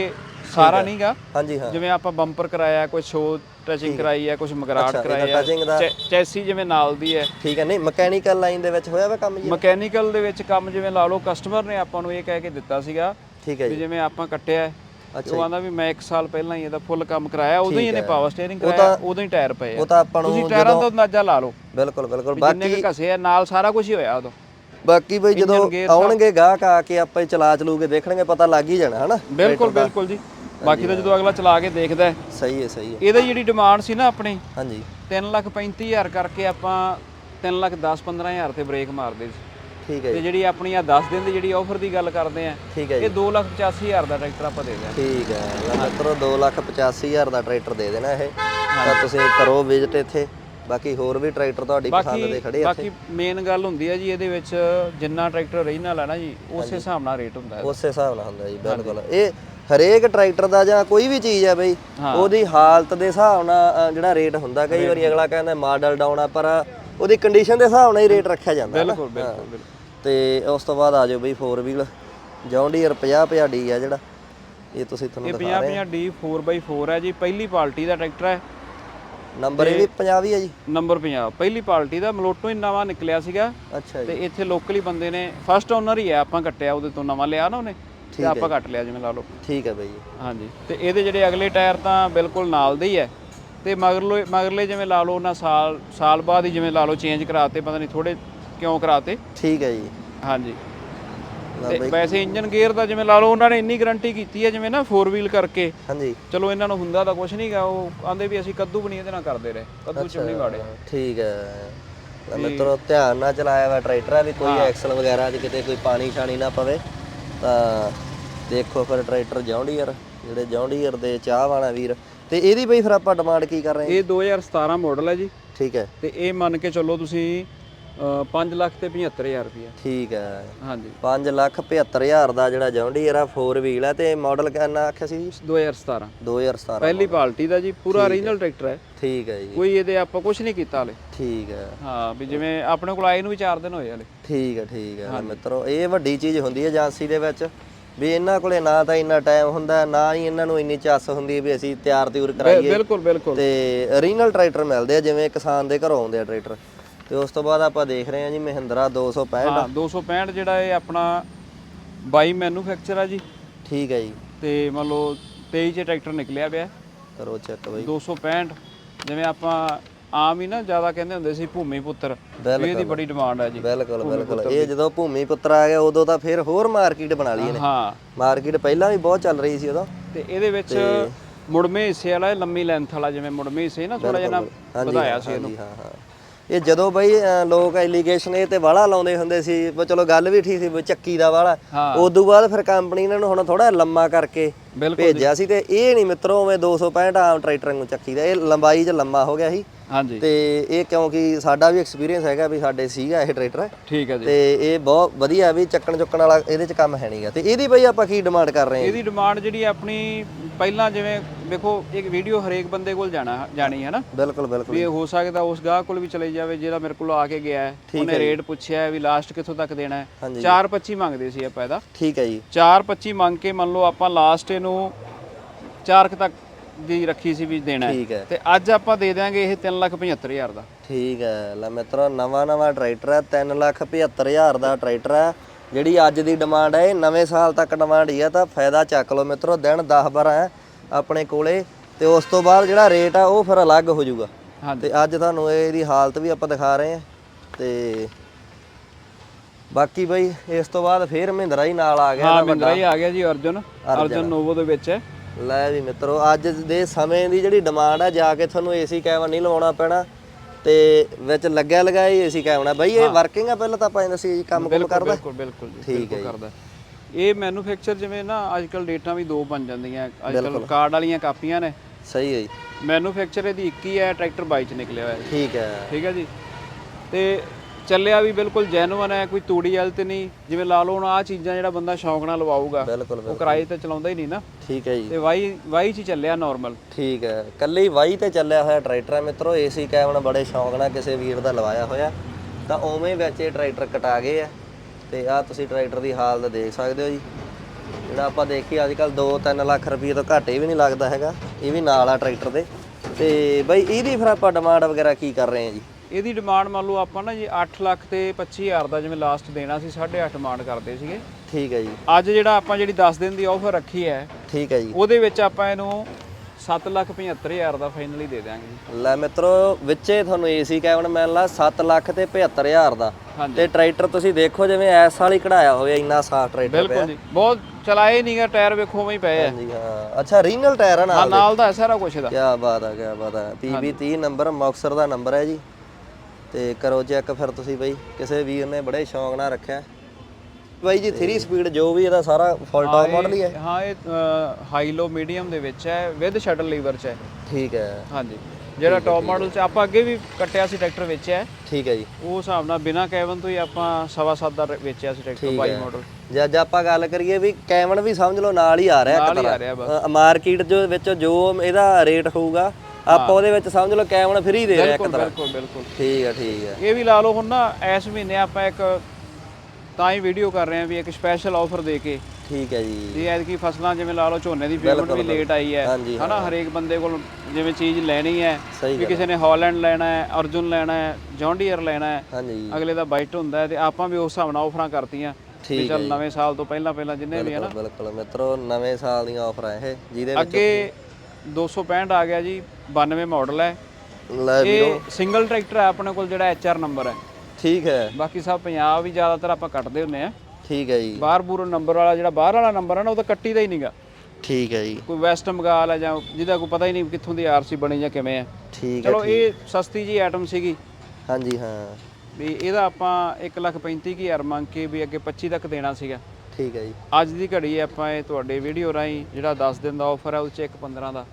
ਸਾਰਾ ਨਹੀਂਗਾ ਹਾਂਜੀ ਹਾਂ। ਜਿਵੇਂ ਆਪਾਂ ਬੰਪਰ ਕਰਾਇਆ ਕੋਈ ਸ਼ੋ ਟਚਿੰਗ ਕਰਾਈ ਹੈ ਕੁਝ ਮਗਰਾਟ ਦਾ- ਚੈ- ਚੈਸੀ ਜਿਵੇਂ ਨਾਲ ਦੀ ਹੈ। ਠੀਕ ਹੈ ਨਹੀਂ ਮਕੈਨੀਕਲ ਲਾਈਨ ਦੇ ਵਿੱਚ ਹੋਇਆ ਵਾ ਕੰਮ ਜੀ ਮਕੈਨੀਕਲ ਦੇ ਵਿੱਚ ਕੰਮ ਜਿਵੇਂ ਲਾ ਲਓ ਕਸਟਮਰ ਨੇ ਆਪਾਂ ਨੂੰ ਇਹ ਕਹਿ ਕੇ ਦਿੱਤਾ ਸੀਗਾ ਠੀਕ ਹੈ ਜੀ। ਜਿਵੇਂ ਆਪਾਂ ਕੱਟਿਆ ਹੈ, ਤੇ ਉਹ ਆਂਦਾ ਵੀ ਮੈਂ 1 ਸਾਲ ਪਹਿਲਾਂ ਹੀ ਇਹਦਾ ਫੁੱਲ ਕੰਮ ਕਰਾਇਆ ਉਦੋਂ ਹੀ ਇਹਨੇ ਪਾਵਰ ਸਟੀਅਰਿੰਗ ਕਰਾਇਆ ਉਦੋਂ ਹੀ ਟਾਇਰ ਪਏ ਆ। ਉਹ ਤਾਂ ਆਪਾਂ ਨੂੰ ਤੁਸੀਂ ਟਾਇਰਾਂ ਦਾ ਅੰਦਾਜ਼ਾ ਲਾ ਲਓ। ਬਿਲਕੁਲ ਬਿਲਕੁਲ। ਬਾਕੀ ਜਿੰਨੇ ਘਸੇ ਆ ਨਾਲ ਸਾਰਾ ਕੁਝ ਹੀ ਹੋਇਆ ਉਦੋਂ। ਬਾਕੀ ਬਈ ਜਦੋਂ ਆਉਣਗੇ ਗਾਹਕ ਆ ਕੇ ਆਪਾਂ ਚਲਾ ਚਲੂ ਕੇ ਦੇਖਣਗੇ ਪਤਾ ਲੱਗ ਹੀ ਜਾਣਾ ਹਨਾ? ਬਿਲਕੁਲ ਬਿਲਕੁਲ ਜੀ। ਬਾਕੀ ਤਾਂ ਜਦੋਂ ਅਗਲਾ ਚਲਾ ਕੇ ਦੇਖਦਾ ਹੈ, ਸਹੀ ਹੈ ਸਹੀ ਹੈ। ਇਹਦੀ ਜਿਹੜੀ ਡਿਮਾਂਡ ਸੀ ਨਾ ਆਪਣੀ ਹਾਂਜੀ। 3 ਲੱਖ 35000 ਕਰਕੇ ਆਪਾਂ 3 ਲੱਖ 10 15000 ਤੇ ਬ੍ਰੇਕ ਮਾਰਦੇ ਸੀ। ਠੀਕ ਹੈ ਤੇ ਜਿਹੜੀ ਆਪਣੀ ਆ 10 ਦਿਨ ਦੀ ਜਿਹੜੀ ਆਫਰ ਦੀ ਗੱਲ ਕਰਦੇ ਆ ਠੀਕ ਹੈ ਇਹ ਜੀ 2 ਲੱਖ 85000 ਦਾ ਟਰੈਕਟਰ ਆਪਾਂ ਦੇ ਦਿਆਂਗੇ। ਠੀਕ ਹੈ। ਮਿੱਤਰੋ 285000 ਦਾ ਟਰੈਕਟਰ ਦੇ ਦੇਣਾ ਇਹ। ਤਾਂ ਤੁਸੀਂ ਕਰੋ ਵਿਜ਼ਿਟ ਇੱਥੇ। ਬਾਕੀ ਹੋਰ ਵੀ ਟਰੈਕਟਰ ਤੁਹਾਡੀ ਪਸੰਦ ਦੇ ਖੜੇ ਆ ਬਾਕੀ ਮੇਨ ਗੱਲ ਹੁੰਦੀ ਹੈ ਜੀ ਇਹਦੇ ਵਿੱਚ ਜਿੰਨਾ ਟਰੈਕਟਰ ਓਰੀਜਨਲ ਹੈ ਨਾ ਜੀ ਉਸੇ ਹਿਸਾਬ ਨਾਲ ਰੇਟ ਹੁੰਦਾ ਹੈ। ਉਸੇ ਹਿਸਾਬ ਨਾਲ ਹੁੰਦਾ ਜੀ ਬਿਲਕੁਲ। ਇਹ ਹਰੇਕ ਟਰੈਕਟਰ ਦਾ ਜਾਂ ਕੋਈ ਵੀ ਚੀਜ਼ ਹੈ ਬਈ। ਉਹਦੀ ਹਾਲਤ ਦੇ ਹਿਸਾਬ ਨਾਲ ਅ, ਜਿਹੜਾ ਰੇਟ ਹੁੰਦਾ ਕਈ ਵਾਰੀ ਅਗਲਾ ਕਹਿੰਦਾ ਮਾਡਲ ਡਾਊਨ ਆ ਪਰ ਉਹਦੀ ਕੰਡੀਸ਼ਨ ਦੇ ਹਿਸਾਬ ਨਾਲ ਹੀ ਰੇਟ ਰੱਖਿਆ ਜਾਂਦਾ ਹੈ ਨਾ। ਬਿਲਕੁਲ ਬਿਲਕੁਲ ਬਿਲਕੁਲ। ਤੇ ਉਸ ਤੋਂ ਬਾਅਦ ਆ ਜਾਓ ਬਈ 4 ਵੀਲ ਜੌਂਡੀਅਰ 50 50 ਡੀ ਆ ਜਿਹੜਾ। ਇਹ ਤੁਸੀਂ ਤੁਹਾਨੂੰ ਦਿਖਾ 50 50 D 4x4 ਹੈ ਜੀ ਪਹਿਲੀ ਪਾਰਟੀ ਦਾ ਟਰੈਕਟਰ ਹੈ। ਨੰਬਰ ਇਹ ਵੀ 50 ਹੀ ਆ ਜੀ। ਨੰਬਰ 50 ਪਹਿਲੀ ਪਾਰਟੀ ਦਾ ਮਲੋਟੋ ਹੀ ਨਵਾਂ ਨਿਕਲਿਆ ਸੀਗਾ। ਅੱਛਾ ਤੇ ਜੀ ਇੱਥੇ ਲੋਕਲੀ ਬੰਦੇ ਨੇ ਫਸਟ ਓਨਰ ਹੀ ਹੈ ਆਪਾਂ ਕੱਟਿਆ ਉਹਦੇ ਤੋਂ ਨਵਾਂ ਲਿਆ ਨਾ ਉਹਨੇ। ਤੇ ਆਪਾਂ ਕੱਟ ਲਿਆ ਜਿਵੇਂ ਲਾ ਲਓ। ਠੀਕ ਹੈ ਬਈ ਹਾਂਜੀ। ਤੇ ਇਹਦੇ ਜਿਹੜੇ ਅਗਲੇ ਟਾਇਰ ਤਾਂ ਬਿਲਕੁਲ ਨਾਲ ਦੇ ਹੀ ਹੈ। ਤੇ ਮਗਰਲੇ ਮਗਰਲੇ ਜਿਵੇਂ ਲਾ ਲਓ ਉਹਨਾਂ ਸਾਲ ਸਾਲ ਬਾਅਦ ਹੀ ਜਿਵੇਂ ਲਾ ਲਓ ਚੇਂਜ ਕਰਾਤੇ ਪਤਾ ਨਹੀਂ ਥੋੜੇ ਕਿਉਂ ਕਰਾਤੇ। ਠੀਕ ਹੈ ਜੀ। ਹਾਂਜੀ। ਵੈਸੇ ਇੰਜਨ ਗੇਅਰ ਦਾ ਜਿਵੇਂ ਲਾ ਲਓ ਉਹਨਾਂ ਨੇ ਇੰਨੀ ਗਾਰੰਟੀ ਕੀਤੀ ਹੈ ਜਿਵੇਂ ਨਾ 4 ਵੀਲ ਕਰਕੇ। ਹਾਂਜੀ। ਚਲੋ ਇਹਨਾਂ ਨੂੰ ਹੁੰਦਾ ਤਾਂ ਕੁਝ ਨਹੀਂਗਾ ਉਹ ਆਂਦੇ ਵੀ ਅਸੀਂ ਕੱਦੂ ਬਣੀ ਇਹਦੇ ਨਾਲ ਕਰਦੇ ਰਹੇ ਕੱਦੂ ਚਮਣੀ ਵਾੜੇ ਠੀਕ ਹੈ। ਮਿੱਤਰੋ ਧਿਆਨ ਨਾਲ ਚਲਾਇਆ ਵਾ ਟਰੈਕਟਰ ਆ ਵੀ ਕੋਈ ਐਕਸਲ ਵਗੈਰਾ 'ਚ ਕਿਤੇ ਕੋਈ ਪਾਣੀ ਛਾਣੀ ਨਾ ਪਵੇ। ਤਾਂ ਦੇਖੋ ਫਿਰ ਟਰੈਕਟਰ ਜੌਂਡੀਅਰ ਜਿਹੜੇ ਜੌਂਡੀਅਰ ਦੇ ਚਾਹ ਵਾਲਾ ਵੀਰ। ਤੇ ਇਹਦੀ ਬਈ ਫਿਰ ਆਪਾਂ ਡਿਮਾਂਡ ਕੀ ਕਰ ਰਹੇ ਹਾਂ? ਇਹ 2017 ਮਾਡਲ ਹੈ ਜੀ। ਠੀਕ ਹੈ। ਤੇ ਇਹ ਮੰਨ ਕੇ ਚੱਲੋ ਤੁਸੀਂ 5 ਲੱਖ ਤੇ 75000 ਰੁਪਏ ਠੀਕ ਹੈ। ਹਾਂਜੀ। 5 ਲੱਖ 75000 ਦਾ ਜਿਹੜਾ ਜੌਂਡੀਅਰ ਆ 4 ਵੀਲ ਹੈ ਤੇ ਮਾਡਲ ਕਿੰਨਾ ਆਖਿਆ ਸੀ ਜੀ? 2017 2017 ਪਹਿਲੀ ਪਾਰਟੀ ਦਾ ਜੀ ਪੂਰਾ ਓਰੀਜਨਲ ਟਰੈਕਟਰ ਹੈ। ਠੀਕ ਹੈ ਜੀ। ਕੋਈ ਇਹਦੇ ਆਪਾਂ ਕੁਝ ਨਹੀਂ ਕੀਤਾ ਹਲੇ। ਠੀਕ ਹੈ। ਹਾਂ ਵੀ ਜਿਵੇਂ ਆਪਣੇ ਕੋਲ ਆਏ ਨੂੰ ਵੀ 4 ਦਿਨ ਹੋਏ ਹਲੇ। ਠੀਕ ਹੈ ਠੀਕ ਹੈ। ਲੈ ਮਿੱਤਰੋ ਇਹ ਵੱਡੀ ਚੀਜ਼ ਹੁੰਦੀ ਹੈ ਏਜੰਸੀ ਦੇ ਵਿੱਚ ਵੀ ਇਹਨਾਂ ਕੋਲੇ ਨਾ ਤਾਂ ਇੰਨਾ ਟਾਈਮ ਹੁੰਦਾ ਨਾ ਹੀ ਇਹਨਾਂ ਨੂੰ ਇੰਨੀ ਚੱਸ ਹੁੰਦੀ ਹੈ ਵੀ ਅਸੀਂ ਤਿਆਰ ਤਿਉਰ ਕਰਾਈਏ। ਬਿਲਕੁਲ ਬਿਲਕੁਲ। ਤੇ ਓਰੀਜਨਲ ਟਰੈਕਟਰ ਮਿਲਦੇ ਆ ਜਿਵੇਂ ਕਿਸਾਨ ਦੇ ਘਰੋਂ ਆਉਂਦੇ ਆ ਟਰੈਕਟਰ ਤੇ ਉਸ ਤੋਂ ਬਾਅਦ ਆਪਾਂ ਦੇਖ ਰਹੇ ਹਾਂ ਜੀ ਮਹਿੰਦਰਾ 265 ਹਾਂ 265 ਜਿਹੜਾ ਇਹ ਆਪਣਾ ਬਾਈ ਮੈਨੂਫੈਕਚਰ ਆ ਜੀ। ਠੀਕ ਹੈ ਜੀ। ਤੇ ਮੰਨ ਲਓ 23 ਚ ਟਰੈਕਟਰ ਨਿਕਲਿਆ ਪਿਆ। ਕਰੋ ਚੈੱਕ ਬਈ। 265 ਜਿਵੇਂ ਆਪਾਂ ਆਮ ਹੀ ਨਾ ਜ਼ਿਆਦਾ ਕਹਿੰਦੇ ਹੁੰਦੇ ਸੀ ਭੂਮੀ ਪੁੱਤਰ। ਇਹਦੀ ਬੜੀ ਡਿਮਾਂਡ ਹੈ ਜੀ ਬਿਲਕੁਲ ਬਿਲਕੁਲ। ਇਹ ਜਦੋਂ ਭੂਮੀ ਪੁੱਤਰ ਆ ਗਿਆ ਉਦੋਂ ਤਾਂ ਫਿਰ ਹੋਰ ਮਾਰਕੀਟ ਬਣਾ ਲਈ ਇਹਨੇ ਹਾਂ। ਮਾਰਕੀਟ ਪਹਿਲਾਂ ਵੀ ਬਹੁਤ ਚੱਲ ਰਹੀ ਸੀ ਉਦੋਂ। ਤੇ ਇਹਦੇ ਵਿੱਚ ਮੁੜਮੇ ਹਿੱਸੇ ਵਾਲਾ ਇਹ ਲੰਮੀ ਲੈਂਥ ਵਾਲਾ ਜਿਵੇਂ ਮੁੜਮੇ ਹਿੱਸੇ ਨਾ ਥੋੜਾ ਜਿਹਾ ਨਾ ਵਧਾਇਆ ਸੀ ਇਹਨੂੰ। ਹਾਂ ਹਾਂ। ਇਹ ਜਦੋਂ ਬਈ ਲੋਕ ਐਲੀਗੇਸ਼ਨ ਇਹ ਤੇ ਵਾਲਾ ਲਾਉਂਦੇ ਹੁੰਦੇ ਸੀ ਚਲੋ ਗੱਲ ਵੀ ਠੀਕ ਸੀ ਚੱਕੀ ਦਾ ਵਾਲਾ ਹਾਂ। ਉਦੋਂ ਬਾਅਦ ਫਿਰ ਕੰਪਨੀ ਇਹਨਾਂ ਨੂੰ ਹੁਣ ਥੋੜਾ ਲੰਮਾ ਕਰਕੇ ਭੇਜਿਆ ਸੀ ਤੇ ਇਹ ਨਹੀਂ ਮਿੱਤਰੋ ਉਵੇਂ 265 ਆਮ ਟਰੈਕਟਰ ਨੂੰ ਚੱਕੀ ਦਾ। ਇਹ ਲੰਬਾਈ 'ਚ ਲੰਮਾ ਹੋ ਗਿਆ ਸੀ। ਹਾਂਜੀ। ਤੇ ਇਹ ਕਿਉਂਕਿ ਸਾਡਾ ਵੀ ਐਕਸਪੀਰੀਅੰਸ ਹੈਗਾ ਵੀ ਸਾਡੇ ਸੀਗਾ ਇਹ ਟਰੈਕਟਰ। ਠੀਕ ਹੈ ਜੀ। ਤੇ ਇਹ ਬਹੁਤ ਵਧੀਆ ਵੀ ਚੱਕਣ ਚੁੱਕਣ ਵਾਲਾ ਇਹਦੇ 'ਚ ਕੰਮ ਹੈ ਨਹੀਂਗਾ ਤੇ ਇਹਦੀ ਬਈ ਆਪਾਂ ਕੀ ਡਿਮਾਂਡ ਕਰ ਰਹੇ ਹਾਂ? ਇਹਦੀ ਡਿਮਾਂਡ ਜਿਹੜੀ ਆਪਣੀ ਪਹਿਲਾਂ ਜਿਵੇਂ ਦੇਖੋ ਇੱਕ ਵੀਡੀਓ ਹਰੇਕ ਬੰਦੇ ਕੋਲ ਜਾਣਾ ਜਾਣੀ ਹੈ ਨਾ? ਬਿਲਕੁਲ ਬਿਲਕੁਲ। ਵੀ ਇਹ ਹੋ ਸਕਦਾ ਉਸ ਗਾਹ ਕੋਲ ਵੀ ਚਲੇ ਜਾਵੇ ਜਿਹੜਾ ਮੇਰੇ ਕੋਲ ਆ ਕੇ ਗਿਆ ਹੈ। ਉਹਨੇ ਰੇਟ ਪੁੱਛਿਆ ਵੀ ਲਾਸਟ ਕਿੱਥੋਂ ਤੱਕ ਦੇਣਾ ਹੈ। ਹਾਂਜੀ। 425 ਮੰਗਦੇ ਸੀ ਆਪਾਂ ਇਹਦਾ। ਠੀਕ ਹੈ ਜੀ। 425 ਮੰਗ ਕੇ ਮੰਨ ਲਓ ਆਪਾਂ ਲਾਸਟ ਇਹਨੂੰ 4 ਤੱਕ ਦੀ ਰੱਖੀ ਸੀ ਵੀ ਦੇਣਾ ਹੈ। ਠੀਕ ਹੈ। ਤੇ ਅੱਜ ਆਪਾਂ ਦੇ ਦਿਆਂਗੇ ਇਹ 375000 ਦਾ। ਠੀਕ ਹੈ। ਲੈ ਮਿੱਤਰੋ ਨਵਾਂ ਨਵਾਂ ਟਰੈਕਟਰ ਹੈ 375000 ਦਾ ਟਰੈਕਟਰ ਹੈ। ਜਿਹੜੀ ਅੱਜ ਦੀ ਡਿਮਾਂਡ ਹੈ ਇਹ ਨਵੇਂ ਸਾਲ ਤੱਕ ਡਿਮਾਂਡ ਹੀ ਆ ਤਾਂ ਫਾਇਦਾ ਚੱਕ ਲਓ ਮਿੱਤਰੋ ਦਿਨ 10 12 ਹੈ ਆਪਣੇ ਕੋਲੇ। ਤੇ ਉਸ ਤੋਂ ਬਾਅਦ ਜਿਹੜਾ ਰੇਟ ਆ ਉਹ ਫਿਰ ਅਲੱਗ ਹੋ ਜਾਊਗਾ। ਹਾਂਜੀ। ਤੇ ਅੱਜ ਤੁਹਾਨੂੰ ਇਹਦੀ ਹਾਲਤ ਵੀ ਆਪਾਂ ਦਿਖਾ ਰਹੇ ਹਾਂ। ਤੇ ਬਾਕੀ ਬਈ ਇਸ ਤੋਂ ਬਾਅਦ ਫੇਰ ਮਹਿੰਦਰਾ ਹੀ ਨਾਲ ਆ ਗਿਆ ਹਾਂ ਮਿੰਦਰਾ ਹੀ ਆ ਗਿਆ ਜੀ ਅਰਜੁਨ। ਅਰਜੁਨ। ਨੋਵੋ ਦੇ ਵਿੱਚ। ਹੈ ਲੈ ਵੀ ਮਿੱਤਰੋ ਅੱਜ ਦੇ ਸਮੇਂ ਦੀ ਜਿਹੜੀ ਡਿਮਾਂਡ ਆ ਜਾ ਕੇ ਤੁਹਾਨੂੰ ਏਸੀ ਕੈਬਨ ਨਹੀਂ ਲਵਾਉਣਾ ਪੈਣਾ। ਤੇ ਵਿੱਚ ਲੱਗਿਆ ਲਗਾਇਆ ਏਸੀ ਕੈਬਨ ਆ ਬਈ ਇਹ ਵਰਕਿੰਗ ਆ ਪਹਿਲਾਂ ਤਾਂ ਆਪਾਂ ਇਹਦਾ ਸੀ ਕੰਮ ਕੰਮ ਕਰਦਾ। ਬਿਲਕੁਲ ਬਿਲਕੁਲ ਜੀ ਠੀਕ ਹੈ ਕਰਦਾ। ਇਹ ਮੈਨੂਫੈਕਚਰ ਜਿਵੇਂ ਨਾ ਅੱਜ ਕੱਲ ਡੇਟਾਂ ਵੀ ਦੋ ਬਣ ਜਾਂਦੀਆਂ। ਅੱਜ ਕੱਲ ਕਾਰਡ ਵਾਲੀਆਂ ਕਾਪੀਆਂ ਨੇ। ਸਹੀ ਹੈ ਜੀ। ਮੈਨੂਫੈਕਚਰ ਇਹਦੀ ਇੱਕ ਹੀ ਹੈ ਟਰੈਕਟਰ 22 ਚ ਨਿਕਲਿਆ ਹੋਇਆ ਠੀਕ ਹੈ। ਠੀਕ ਹੈ ਜੀ। ਤੇ ਚੱਲਿਆ ਵੀ ਬਿਲਕੁਲ ਜੈਨੂਅਨ ਹੈ ਕੋਈ ਤੂੜੀ ਵਾਲ ਤੇ ਨਹੀਂ। ਜਿਵੇਂ ਲਾ ਲਓ ਹੁਣ ਆ ਚੀਜ਼ਾਂ ਜਿਹੜਾ ਬੰਦਾ ਸ਼ੌਂਕ ਨਾਲ ਲਵਾਊਗਾ ਬਿਲਕੁਲ ਉਹ ਬਿਲਕੁਲ ਕਿਰਾਏ ਤੇ ਚਲਾਉਂਦਾ ਹੀ ਨਹੀਂ ਨਾ। ਠੀਕ ਹੈ ਜੀ। ਤੇ ਵਾਈ ਵਾਈ ਚ ਹੀ ਚੱਲਿਆ ਨਾਰਮਲ ਠੀਕ ਹੈ। ਕੱਲੀ ਵਾਈ ਤੇ ਚੱਲਿਆ ਹੋਇਆ ਟਰੈਕਟਰ ਹੈ ਮਿੱਤਰੋ ਏਸੀ ਕੈਬਨ ਬੜੇ ਸ਼ੌਂਕ ਨਾਲ ਕਿਸੇ ਵੀਰ ਦਾ ਲਵਾਇਆ ਹੋਇਆ। ਤਾਂ ਉਵੇਂ ਵਿੱਚ ਇਹ ਟਰੈਕਟਰ ਕਟਾ ਗਏ ਆ। ਤੇ ਆ ਤੁਸੀਂ ਟਰੈਕਟਰ ਦੀ ਹਾਲਤ ਦੇਖ ਸਕਦੇ ਹੋ ਜੀ। ਜਿਹੜਾ ਆਪਾਂ ਦੇਖੀ ਅੱਜ ਕੱਲ 2-3 ਲੱਖ ਰੁਪਏ ਤੋਂ ਘੱਟ ਇਹ ਵੀ ਨਹੀਂ ਲੱਗਦਾ ਹੈਗਾ। ਇਹ ਵੀ ਨਾਲ ਆ ਟਰੈਕਟਰ ਦੇ। ਤੇ ਬਈ ਇਹਦੀ ਫਿਰ ਆਪਾਂ ਡਿਮਾਂਡ ਵਗੈਰਾ ਕੀ ਕਰ ਰਹੇ ਹਾਂ ਜੀ? ਇਹਦੀ ਡਿਮਾਂਡ ਮੰਨ ਲਓ ਆਪਾਂ ਨਾ ਜੀ 8 ਲੱਖ ਤੇ 25000 ਦਾ ਜਿਵੇਂ ਲਾਸਟ ਦੇਣਾ ਸੀ 8.5 ਡਿਮਾਂਡ ਕਰਦੇ ਸੀਗੇ। ਠੀਕ ਹੈ ਜੀ। ਅੱਜ ਜਿਹੜਾ ਆਪਾਂ ਜਿਹੜੀ 10 ਦਿਨ ਦੀ ਆਫਰ ਰੱਖੀ ਹੈ ਠੀਕ ਹੈ ਜੀ। ਉਹਦੇ ਵਿੱਚ ਆਪਾਂ ਇਹਨੂੰ 775000 ਦਾ ਫਾਈਨਲੀ ਦੇ ਦਿਆਂਗੇ ਲੈ ਮਿੱਤਰੋ ਵਿੱਚੇ ਤੁਹਾਨੂੰ ਏਸੀ ਕੈਬਨ ਮਿਲਣਾ 7 ਲੱਖ ਤੇ 75000 ਦਾ। ਤੇ ਟਰੈਕਟਰ ਤੁਸੀਂ ਦੇਖੋ ਜਿਵੇਂ ਐਸ ਵਾਲੀ ਕਢਾਇਆ ਹੋਇਆ ਇੰਨਾ ਸਾਫ਼ ਟਰੈਕਟਰ ਪਿਆ। ਬਿਲਕੁਲ ਜੀ। ਬਹੁਤ ਚਲਾਏ ਨਹੀਂਗਾ ਟਾਇਰ ਵੇਖੋ ਉਵੇਂ ਹੀ ਪਏ ਆ। ਹਾਂਜੀ ਹਾਂ। ਅੱਛਾ ਰੀਨਲ ਟਾਇਰ ਆ ਨਾਲ ਨਾਲ ਦਾ ਸਾਰਾ ਕੁਝ ਦਾ ਕੀ ਬਾਤ ਆ ਕੀ ਬਾਤ ਆ। PB 30 ਨੰਬਰ ਮੁਕਤਸਰ ਦਾ ਨੰਬਰ ਹੈ ਜੀ। ਤੇ ਕਰੋ ਚੈੱਕ ਫਿਰ ਤੁਸੀਂ ਬਈ। ਕਿਸੇ ਵੀਰ ਨੇ ਬੜੇ ਸ਼ੌਂਕ ਨਾਲ ਰੱਖਿਆ। ਬਾਈ ਜੀ 3 ਸਪੀਡ ਜੋ ਵੀ ਇਹਦਾ ਸਾਰਾ ਫੁੱਲ ਟੌਪ ਮਾਡਲ ਹੀ ਹੈ। ਹਾਂ ਇਹ ਹਾਈ ਲੋ ਮੀਡੀਅਮ ਦੇ ਵਿੱਚ ਹੈ ਵਿਦ ਸ਼ਟਲ ਲੀਵਰ ਚ ਹੈ। ਠੀਕ ਹੈ। ਹਾਂਜੀ। ਜਿਹੜਾ ਟੌਪ ਮਾਡਲ ਚ ਆਪਾਂ ਅੱਗੇ ਵੀ ਕੱਟਿਆ ਸੀ ਟਰੈਕਟਰ ਵੇਚਿਆ ਹੈ। ਠੀਕ ਹੈ ਜੀ। ਉਹ ਹਿਸਾਬ ਨਾਲ ਬਿਨਾ ਕੈਬਨ ਤੋਂ ਹੀ ਆਪਾਂ ਸਵਾ ਸੱਤ ਦਾ ਵੇਚਿਆ ਸੀ ਟਰੈਕਟਰ ਬਾਈ ਮਾਡਲ ਜੇ ਅੱਜ ਆਪਾਂ ਗੱਲ ਕਰੀਏ ਵੀ ਕੈਮਨ ਵੀ ਸਮਝ ਲਓ ਨਾਲ ਹੀ ਆ ਰਿਹਾ ਇੱਕ ਤਰ੍ਹਾਂ। ਮਾਰਕੀਟ ਜੋ ਵਿੱਚ ਜੋ ਇਹਦਾ ਰੇਟ ਹੋਊਗਾ ਆਪਾਂ ਉਹਦੇ ਵਿੱਚ ਸਮਝ ਲਓ ਕੈਮਨ ਫ੍ਰੀ ਦੇ ਰਿਹਾ ਇੱਕ ਬਿਲਕੁਲ ਤਰ੍ਹਾਂ। ਬਿਲਕੁਲ ਬਿਲਕੁਲ। ਠੀਕ ਹੈ ਠੀਕ ਹੈ ਇਹ ਵੀ ਲਾ ਲਓ ਹੁਣ ਨਾ ਇਸ ਮਹੀਨੇ ਆਪਾਂ ਇੱਕ ਤਾਂ ਹੀ ਵੀਡੀਓ ਕਰ ਰਹੇ ਹਾਂ ਵੀ ਇੱਕ ਸਪੈਸ਼ਲ ਆਫਰ ਦੇ ਕੇ। ਠੀਕ ਹੈ ਜੀ। ਜੀ ਐਤਕੀ ਫਸਲਾਂ ਜਿਵੇਂ ਲਾ ਲਓ ਝੋਨੇ ਦੀ ਪੇਮੈਂਟ ਵੀ ਲੇਟ ਆਈ ਹੈ। ਹਾਂਜੀ, ਹਨਾ ਹਰੇਕ ਬੰਦੇ ਕੋਲ ਜਿਵੇਂ ਚੀਜ਼ ਲੈਣੀ ਹੈ ਸਹੀ ਵੀ ਕਿਸੇ ਨੇ ਹਾਲੈਂਡ ਲੈਣਾ ਹੈ ਅਰਜੁਨ ਲੈਣਾ ਹੈ ਜੌਂਡੀਅਰ ਲੈਣਾ ਹੈ ਹਾਂਜੀ। ਅਗਲੇ ਦਾ ਬਾਈਟ ਹੁੰਦਾ ਹੈ ਤੇ ਆਪਾਂ ਵੀ ਉਸ ਹਿਸਾਬ ਨਾਲ ਆਫਰਾਂ ਕਰਤੀਆਂ। ਵੀ ਠੀਕ ਚੱਲ ਨਵੇਂ ਸਾਲ ਤੋਂ ਪਹਿਲਾਂ ਪਹਿਲਾਂ ਜਿੰਨੇ ਵੀ ਹੈ ਨਾ। ਬਿਲਕੁਲ ਮਿੱਤਰੋ ਨਵੇਂ ਸਾਲ ਦੀਆਂ ਆਫਰਾਂ ਇਹ ਜਿਹਦੇ ਵਿੱਚ ਅੱਗੇ 265 ਆ ਗਿਆ ਜੀ। 92 ਮਾਡਲ ਹੈ। ਲੈ ਵੀਰੋ। ਇਹ ਸਿੰਗਲ ਟਰੈਕਟਰ ਹੈ ਆਪਣੇ ਕੋਲ ਜਿਹੜਾ ਐਚਆਰ ਨੰਬਰ ਹੈ। ਠੀਕ ਹੈ। ਬਾਕੀ ਸਭ ਪੰਜਾਬ ਹੀ ਜ਼ਿਆਦਾਤਰ ਆਪਾਂ ਕੱਟਦੇ ਹੁੰਨੇ ਆ ਠੀਕ ਹੈ ਜੀ। ਬਾਹਰ ਬੂਰੋ ਨੰਬਰ ਵਾਲਾ ਜਿਹੜਾ ਬਾਹਰ ਵਾਲਾ ਨੰਬਰ ਹੈ ਨਾ ਉਹ ਤਾਂ ਕੱਟੀ ਦਾ ਹੀ ਨਹੀਂਗਾ ਠੀਕ ਹੈ ਜੀ। ਕੋਈ ਵੈਸਟ ਬੰਗਾਲ ਹੈ ਜਾਂ ਜਿਹਦਾ ਕੋਈ ਪਤਾ ਹੀ ਨਹੀਂ ਕਿੱਥੋਂ ਦੀ ਆਰਸੀ ਬਣੀ ਜਾਂ ਕਿਵੇਂ ਹੈ। ਠੀਕ ਹੈ ਚਲੋ ਇਹ ਸਸਤੀ ਜੀ ਆਈਟਮ ਸੀਗੀ। ਹਾਂਜੀ ਹਾਂ। ਵੀ ਇਹਦਾ ਆਪਾਂ 135000 ਮੰਗ ਕੇ ਵੀ ਅੱਗੇ 25 ਤੱਕ ਦੇਣਾ ਸੀਗਾ। ਠੀਕ ਹੈ ਜੀ। ਅੱਜ ਦੀ ਘੜੀ ਆਪਾਂ ਇਹ ਤੁਹਾਡੇ ਵੀਡੀਓ ਰਾਹੀਂ ਜਿਹੜਾ 10 ਦਿਨ ਦਾ ਆਫਰ ਹੈ ਉਹ 'ਚ ਇੱਕ 15 ਦਾ।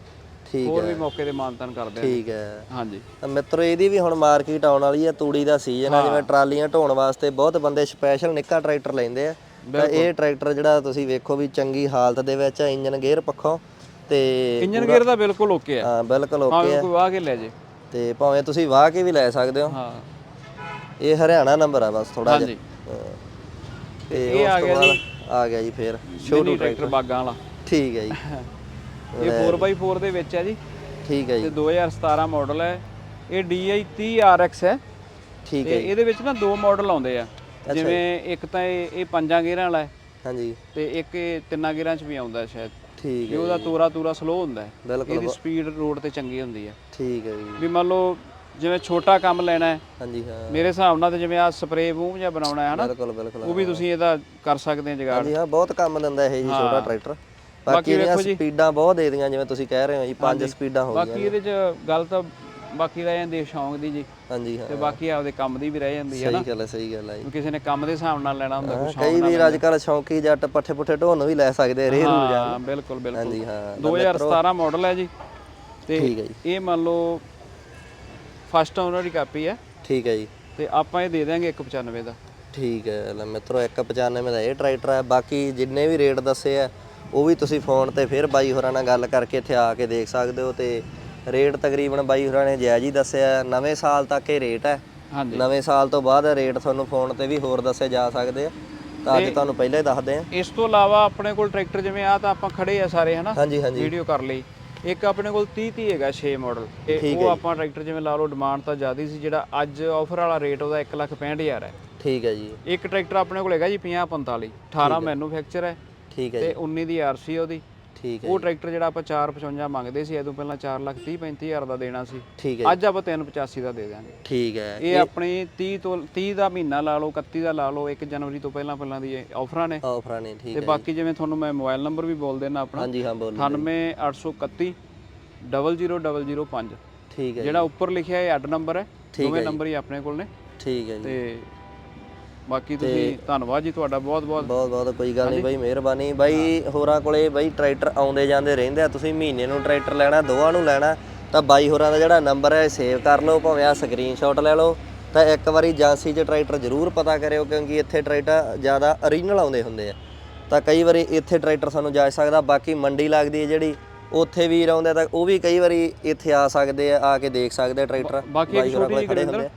ਠੀਕ ਹੋਰ ਵੀ ਮੌਕੇ ਤੇ ਮਾਨਤਨ ਕਰਦੇ ਆ ਠੀਕ ਹੈ। ਹਾਂਜੀ। ਤਾਂ ਮਿੱਤਰੋ ਇਹਦੀ ਵੀ ਹੁਣ ਮਾਰਕੀਟ ਆਉਣ ਵਾਲੀ ਹੈ ਤੂੜੀ ਦਾ ਸੀਜ਼ਨ ਹੈ ਜਿਵੇਂ ਟਰਾਲੀਆਂ ਢੋਣ ਵਾਸਤੇ ਬਹੁਤ ਬੰਦੇ ਸਪੈਸ਼ਲ ਨਿੱਕਾ ਟਰੈਕਟਰ ਲੈਂਦੇ ਆ। ਤਾਂ ਇਹ ਟਰੈਕਟਰ ਜਿਹੜਾ ਤੁਸੀਂ ਵੇਖੋ ਵੀ ਚੰਗੀ ਹਾਲਤ ਦੇ ਵਿੱਚ ਹੈ ਇੰਜਨ ਗੇਅਰ ਪੱਖੋਂ ਤੇ ਇੰਜਨ ਗੇਅਰ ਦਾ ਬਿਲਕੁਲ ਓਕੇ ਹੈ ਹਾਂ ਬਿਲਕੁਲ ਓਕੇ ਹੈ ਕੋਈ ਵਾਹ ਕੇ ਲੈ ਜੇ। ਤੇ ਭਾਵੇਂ ਤੁਸੀਂ ਵਾਹ ਕੇ ਵੀ ਲੈ ਸਕਦੇ ਹੋ। ਹਾਂ। ਇਹ ਹਰਿਆਣਾ ਨੰਬਰ ਆ ਬਸ ਥੋੜਾ ਜਿਹਾ। ਤੇ ਇਹ ਉਸ ਆ ਤੋਂ ਗਿਆ ਬਾਅਦ ਆ ਗਿਆ ਜੀ ਫੇਰ। ਛੋਟੂ ਟਰੈਕਟਰ। ਬਾਗਾਂ ਵਾਲਾ। ਠੀਕ ਹੈ ਜੀ। *laughs* ਇਹ 4x4 ਦੇ ਵਿੱਚ ਹੈ ਜੀ। ਠੀਕ ਹੈ ਤੇ ਜੀ। 2017 ਮਾਡਲ ਹੈ। ਇਹ DI 30 RX ਹੈ। ਠੀਕ ਤੇ ਹੈ ਇਹਦੇ ਵਿੱਚ ਨਾ ਦੋ ਮਾਡਲ ਆਉਂਦੇ ਆ। ਜਿਵੇਂ ਇੱਕ ਤਾਂ ਇਹ ਇਹ ਪੰਜਾਂ ਗੇਅਰਾਂ ਵਾਲਾ ਹੈ। ਹਾਂਜੀ। ਤੇ ਇੱਕ ਇਹ ਤਿੰਨਾਂ ਗੇਅਰਾਂ 'ਚ ਵੀ ਆਉਂਦਾ ਹੈ ਸ਼ਾਇਦ। ਠੀਕ ਹੈ ਉਹਦਾ ਤੂਰਾ ਤੂਰਾ ਸਲੋ ਹੁੰਦਾ ਹੈ। ਇਹਦੀ ਸਪੀਡ ਰੋਡ ਤੇ ਚੰਗੀ ਹੁੰਦੀ ਹੈ। ਠੀਕ ਹੈ ਜੀ। ਵੀ ਮੰਨ ਲਓ ਜਿਵੇਂ ਛੋਟਾ ਕੰਮ ਲੈਣਾ ਹੈ। ਹਾਂਜੀ ਹਾਂ। ਮੇਰੇ ਹਿਸਾਬ ਨਾਲ ਤੇ ਜਿਵੇਂ ਆ ਸਪਰੇਅ ਮੂੰਹ ਜਿਹਾ ਬਣਾਉਣਾ ਹੈ ਹਨਾ? ਬਿਲਕੁਲ ਬਿਲਕੁਲ ਉਹ ਵੀ ਤੁਸੀਂ ਇਹਦਾ ਕਰ ਸਕਦੇ ਆ ਜਗਾੜ। ਹਾਂਜੀ ਹਾਂ ਬਹੁਤ ਕੰਮ ਦਿੰਦਾ ਇਹ ਜੀ ਛੋਟਾ ਟਰੈਕਟਰ ਬਾਕੀ ਇਹਦੀਆਂ ਸਪੀਡਾਂ ਬਹੁਤ ਦੇ ਦੀਆਂ ਜਿਵੇਂ ਤੁਸੀਂ ਕਹਿ ਰਹੇ ਹੋ ਜੀ ਪੰਜ ਸਪੀਡਾਂ ਹੋ ਬਾਕੀ ਇਹਦੇ 'ਚ ਗੱਲ ਤਾਂ ਬਾਕੀ ਰਹਿ ਜਾਂਦੀ ਹੈ ਸ਼ੌਂਕ ਦੀ ਜੀ। ਹਾਂਜੀ ਹਾਂ। ਤੇ ਬਾਕੀ ਆਪਦੇ ਕੰਮ ਦੀ ਵੀ ਰਹਿ ਜਾਂਦੀ ਹੈ ਸਹੀ ਗੱਲ ਹੈ ਸਹੀ ਗੱਲ ਹੈ ਜੀ। ਕਿਸੇ ਨੇ ਕੰਮ ਦੇ ਹਿਸਾਬ ਨਾਲ ਲੈਣਾ ਹੁੰਦਾ ਕੁਛ ਕਈ ਵੀਰ ਅੱਜ ਕੱਲ ਸ਼ੌਂਕੀ ਜੱਟ ਪੱਠੇ ਪੁੱਠੇ ਢੋਣ ਨੂੰ ਵੀ ਲੈ ਸਕਦੇ ਰੇ ਰੂ ਜਾ ਹਾਂ ਬਿਲਕੁਲ ਬਿਲਕੁਲ। ਹਾਂਜੀ ਹਾਂ 2017 ਮਾਡਲ ਹੈ ਜੀ। ਤੇ ਠੀਕ ਹੈ ਜੀ। ਇਹ ਮੰਨ ਲਓ ਫਸਟ ਓਨਰ ਦੀ ਕਾਪੀ ਹੈ। ਠੀਕ ਹੈ ਜੀ। ਤੇ ਆਪਾਂ ਇਹ ਦੇ ਦਾਂਗੇ 195 ਦਾ। ਠੀਕ ਹੈ ਲੈ ਮਿੱਤਰੋ 195 ਦਾ ਇਹ ਟਰੈਕਟਰ ਹੈ। ਬਾਕੀ ਜਿੰਨੇ ਵੀ ਰੇਟ ਦੱਸੇ ਆ ਉਹ ਵੀ ਤੁਸੀਂ ਫੋਨ ਤੇ ਫਿਰ ਬਾਈ ਹੋਰਾਂ ਨਾਲ ਗੱਲ ਕਰਕੇ ਇੱਥੇ ਆ ਕੇ ਦੇਖ ਸਕਦੇ ਹੋ ਤੇ ਰੇਟ ਤਕਰੀਬਨ ਬਾਈ ਹੋਰਾਂ ਨੇ ਜਾਇਜ਼ ਹੀ ਦੱਸਿਆ ਨਵੇਂ ਸਾਲ ਤੱਕ ਇਹ ਰੇਟ ਹੈ। ਹਾਂਜੀ। ਨਵੇਂ ਸਾਲ ਤੋਂ ਬਾਅਦ ਰੇਟ ਤੁਹਾਨੂੰ ਫੋਨ ਤੇ ਵੀ ਹੋਰ ਦੱਸੇ ਜਾ ਸਕਦੇ ਆ। ਤਾਂ ਅੱਜ ਤੁਹਾਨੂੰ ਪਹਿਲਾਂ ਹੀ ਦੱਸਦੇ ਆ। ਇਸ ਤੋਂ ਇਲਾਵਾ ਆਪਣੇ ਕੋਲ ਟਰੈਕਟਰ ਜਿਵੇਂ ਆ ਤਾਂ ਆਪਾਂ ਖੜੇ ਆ ਸਾਰੇ ਹਨਾ? ਹਾਂਜੀ ਹਾਂਜੀ। ਵੀਡੀਓ ਕਰ ਲਈ। ਇੱਕ ਆਪਣੇ ਕੋਲ 30 30 ਹੈਗਾ 6 ਮਾਡਲ ਤੇ ਉਹ ਆਪਾਂ ਟਰੈਕਟਰ ਜਿਵੇਂ ਲਾ ਲਓ ਡਿਮਾਂਡ ਤਾਂ ਜ਼ਿਆਦਾ ਸੀ ਜਿਹੜਾ ਅੱਜ ਆਫਰ ਵਾਲਾ ਰੇਟ ਉਹਦਾ 165000 ਹੈ। ਠੀਕ ਹੈ ਜੀ। ਇੱਕ ਟਰੈਕਟਰ ਆਪਣੇ ਕੋਲ ਹੈਗਾ ਜੀ 50 45 18 ਮੈਨੂਫੈਕਚਰ ਹੈ। ਠੀਕ ਹੈ ਤੇ ਜੀ। 19 ਦੀ ਆਰਸੀ ਉਹਦੀ। ਠੀਕ ਹੈ ਉਹ ਟਰੈਕਟਰ ਜਿਹੜਾ ਆਪਾਂ 455 ਮੰਗਦੇ ਸੀ ਇਹਦੋਂ ਪਹਿਲਾਂ 4 ਲੱਖ 30 35000 ਦਾ ਦੇਣਾ ਸੀ। ਠੀਕ ਹੈ ਅੱਜ ਆਪਾਂ 385 ਦਾ ਦੇ ਦਾਂਗੇ ਠੀਕ ਹੈ। ਇਹ ਆਪਣੀ 30 ਤੋਂ 30 ਦਾ ਮਹੀਨਾ ਲਾ ਲਓ 31 ਦਾ ਲਾ ਲਓ 1 ਜਨਵਰੀ ਤੋਂ ਪਹਿਲਾਂ ਪਹਿਲਾਂ ਦੀ ਆਫਰਾਂ ਨੇ। ਆਫਰਾਂ ਨੇ ਠੀਕ ਤੇ ਹੈ ਬਾਕੀ ਜਿਵੇਂ ਤੁਹਾਨੂੰ ਮੈਂ ਮੋਬਾਈਲ ਨੰਬਰ ਵੀ ਬੋਲ ਦੇਣਾ ਆਪਣਾ। ਹਾਂਜੀ ਹਾਂ ਬੋਲੋ 98831 00005 ਠੀਕ ਹੈ ਜਿਹੜਾ ਉੱਪਰ ਲਿਖਿਆ ਇਹ ਅੱਡ ਨੰਬਰ ਹੈ। ਦੋਵੇਂ ਨੰਬਰ ਹੀ ਆਪਣੇ ਕੋਲ ਨੇ। ਠੀਕ ਹੈ ਜੀ। ਤੇ ਬਾਕੀ ਤੁਸੀਂ ਧੰਨਵਾਦ ਜੀ ਤੁਹਾਡਾ ਬਹੁਤ ਬਹੁਤ। ਬਹੁਤ ਬਹੁਤ ਕੋਈ ਗੱਲ ਨਹੀਂ ਬਾਈ ਮਿਹਰਬਾਨੀ। ਬਾਈ ਹੋਰਾਂ ਕੋਲੇ ਬਾਈ ਟਰੈਕਟਰ ਆਉਂਦੇ ਜਾਂਦੇ ਰਹਿੰਦੇ ਆ ਤੁਸੀਂ ਮਹੀਨੇ ਨੂੰ ਟਰੈਕਟਰ ਲੈਣਾ ਦੋਵਾਂ ਨੂੰ ਲੈਣਾ ਤਾਂ ਬਾਈ ਹੋਰਾਂ ਦਾ ਜਿਹੜਾ ਨੰਬਰ ਹੈ ਸੇਵ ਕਰ ਲਓ ਭਾਵੇਂ ਆ ਸਕਰੀਨਸ਼ਾਟ ਲੈ ਲਓ ਤਾਂ ਇੱਕ ਵਾਰੀ ਏਜੰਸੀ 'ਚ ਟਰੈਕਟਰ ਜ਼ਰੂਰ ਪਤਾ ਕਰਿਓ ਕਿਉਂਕਿ ਇੱਥੇ ਟਰੈਕਟਰ ਜ਼ਿਆਦਾ ਓਰੀਜਨਲ ਆਉਂਦੇ ਹੁੰਦੇ ਆ। ਤਾਂ ਕਈ ਵਾਰੀ ਇੱਥੇ ਟਰੈਕਟਰ ਸਾਨੂੰ ਜਾ ਸਕਦਾ ਬਾਕੀ ਮੰਡੀ ਲੱਗਦੀ ਹੈ ਜਿਹੜੀ ਉੱਥੇ ਵੀਰ ਆਉਂਦੇ ਤਾਂ ਉਹ ਵੀ ਕਈ ਵਾਰੀ ਇੱਥੇ ਆ ਸਕਦੇ ਆ ਆ ਕੇ ਦੇਖ ਸਕਦੇ ਆ ਟਰੈਕਟਰ ਬਾਕੀ ਛੋਟੀ ਜਿਹੀ ਗੁਰਿੰਦਰ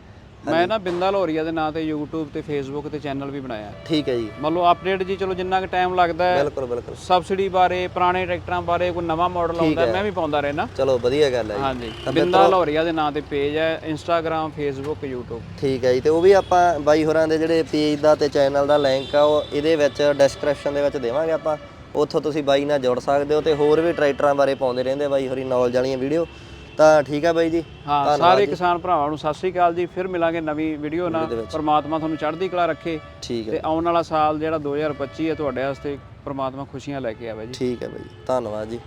ਮੈਂ ਨਾ ਬਿੰਦਾ ਲੋਰੀਆ ਦੇ ਨਾਂ ਤੇ YouTube ਤੇ Facebook ਤੇ ਚੈਨਲ ਵੀ ਬਣਾਇਆ। ਠੀਕ ਹੈ ਜੀ। ਮੰਨ ਲਓ ਅਪਡੇਟ ਜੀ ਚਲੋ ਜਿੰਨਾ ਕੁ ਟਾਈਮ ਲੱਗਦਾ ਹੈ ਬਿਲਕੁਲ ਬਿਲਕੁਲ। ਸਬਸਿਡੀ ਬਾਰੇ ਪੁਰਾਣੇ ਟਰੈਕਟਰਾਂ ਬਾਰੇ ਕੋਈ ਨਵਾਂ ਮਾਡਲ ਆਉਂਦਾ ਮੈਂ ਵੀ ਪਾਉਂਦਾ ਰਹਿਣਾ ਚਲੋ ਵਧੀਆ ਗੱਲ ਹੈ ਜੀ। ਹਾਂਜੀ। ਬਿੰਦਾ ਲੋਰੀਆ ਦੇ ਨਾਂ ਤੇ ਪੇਜ ਹੈ Instagram Facebook YouTube ਠੀਕ ਹੈ ਜੀ ਤੇ ਉਹ ਵੀ ਆਪਾਂ ਬਾਈ ਹੋਰਾਂ ਦੇ ਜਿਹੜੇ ਪੇਜ ਦਾ ਤੇ ਚੈਨਲ ਦਾ ਲਿੰਕ ਆ ਉਹ ਇਹਦੇ ਵਿੱਚ ਡਿਸਕ੍ਰਿਪਸ਼ਨ ਦੇ ਵਿੱਚ ਦੇਵਾਂਗੇ ਆਪਾਂ। ਉੱਥੋਂ ਤੁਸੀਂ ਬਾਈ ਨਾਲ ਜੁੜ ਸਕਦੇ ਹੋ ਤੇ ਹੋਰ ਵੀ ਟਰੈਕਟਰਾਂ ਬਾਰੇ ਪਾਉਂਦੇ ਰਹਿੰਦੇ ਬਾਈ ਹੋਰੀ ਨੌਲੇਜ ਵਾਲੀਆਂ ਵੀਡੀਓ ਤਾਂ ਠੀਕ ਹੈ ਬਾਈ ਜੀ। ਹਾਂ ਸਾਰੇ ਕਿਸਾਨ ਭਰਾਵਾਂ ਨੂੰ ਸਤਿ ਸ੍ਰੀ ਅਕਾਲ ਜੀ। ਫਿਰ ਮਿਲਾਂਗੇ ਨਵੀਂ ਵੀਡੀਓ ਨਾਲ। ਪਰਮਾਤਮਾ ਤੁਹਾਨੂੰ ਚੜ੍ਹਦੀ ਕਲਾ ਰੱਖੇ ਤੇ ਆਉਣ ਵਾਲਾ ਸਾਲ ਜਿਹੜਾ 2025 ਹੈ ਤੁਹਾਡੇ ਵਾਸਤੇ ਪਰਮਾਤਮਾ ਖੁਸ਼ੀਆਂ ਲੈ ਕੇ ਆਵੇ ਜੀ। ਠੀਕ ਹੈ ਬਾਈ ਜੀ। ਧੰਨਵਾਦ ਜੀ।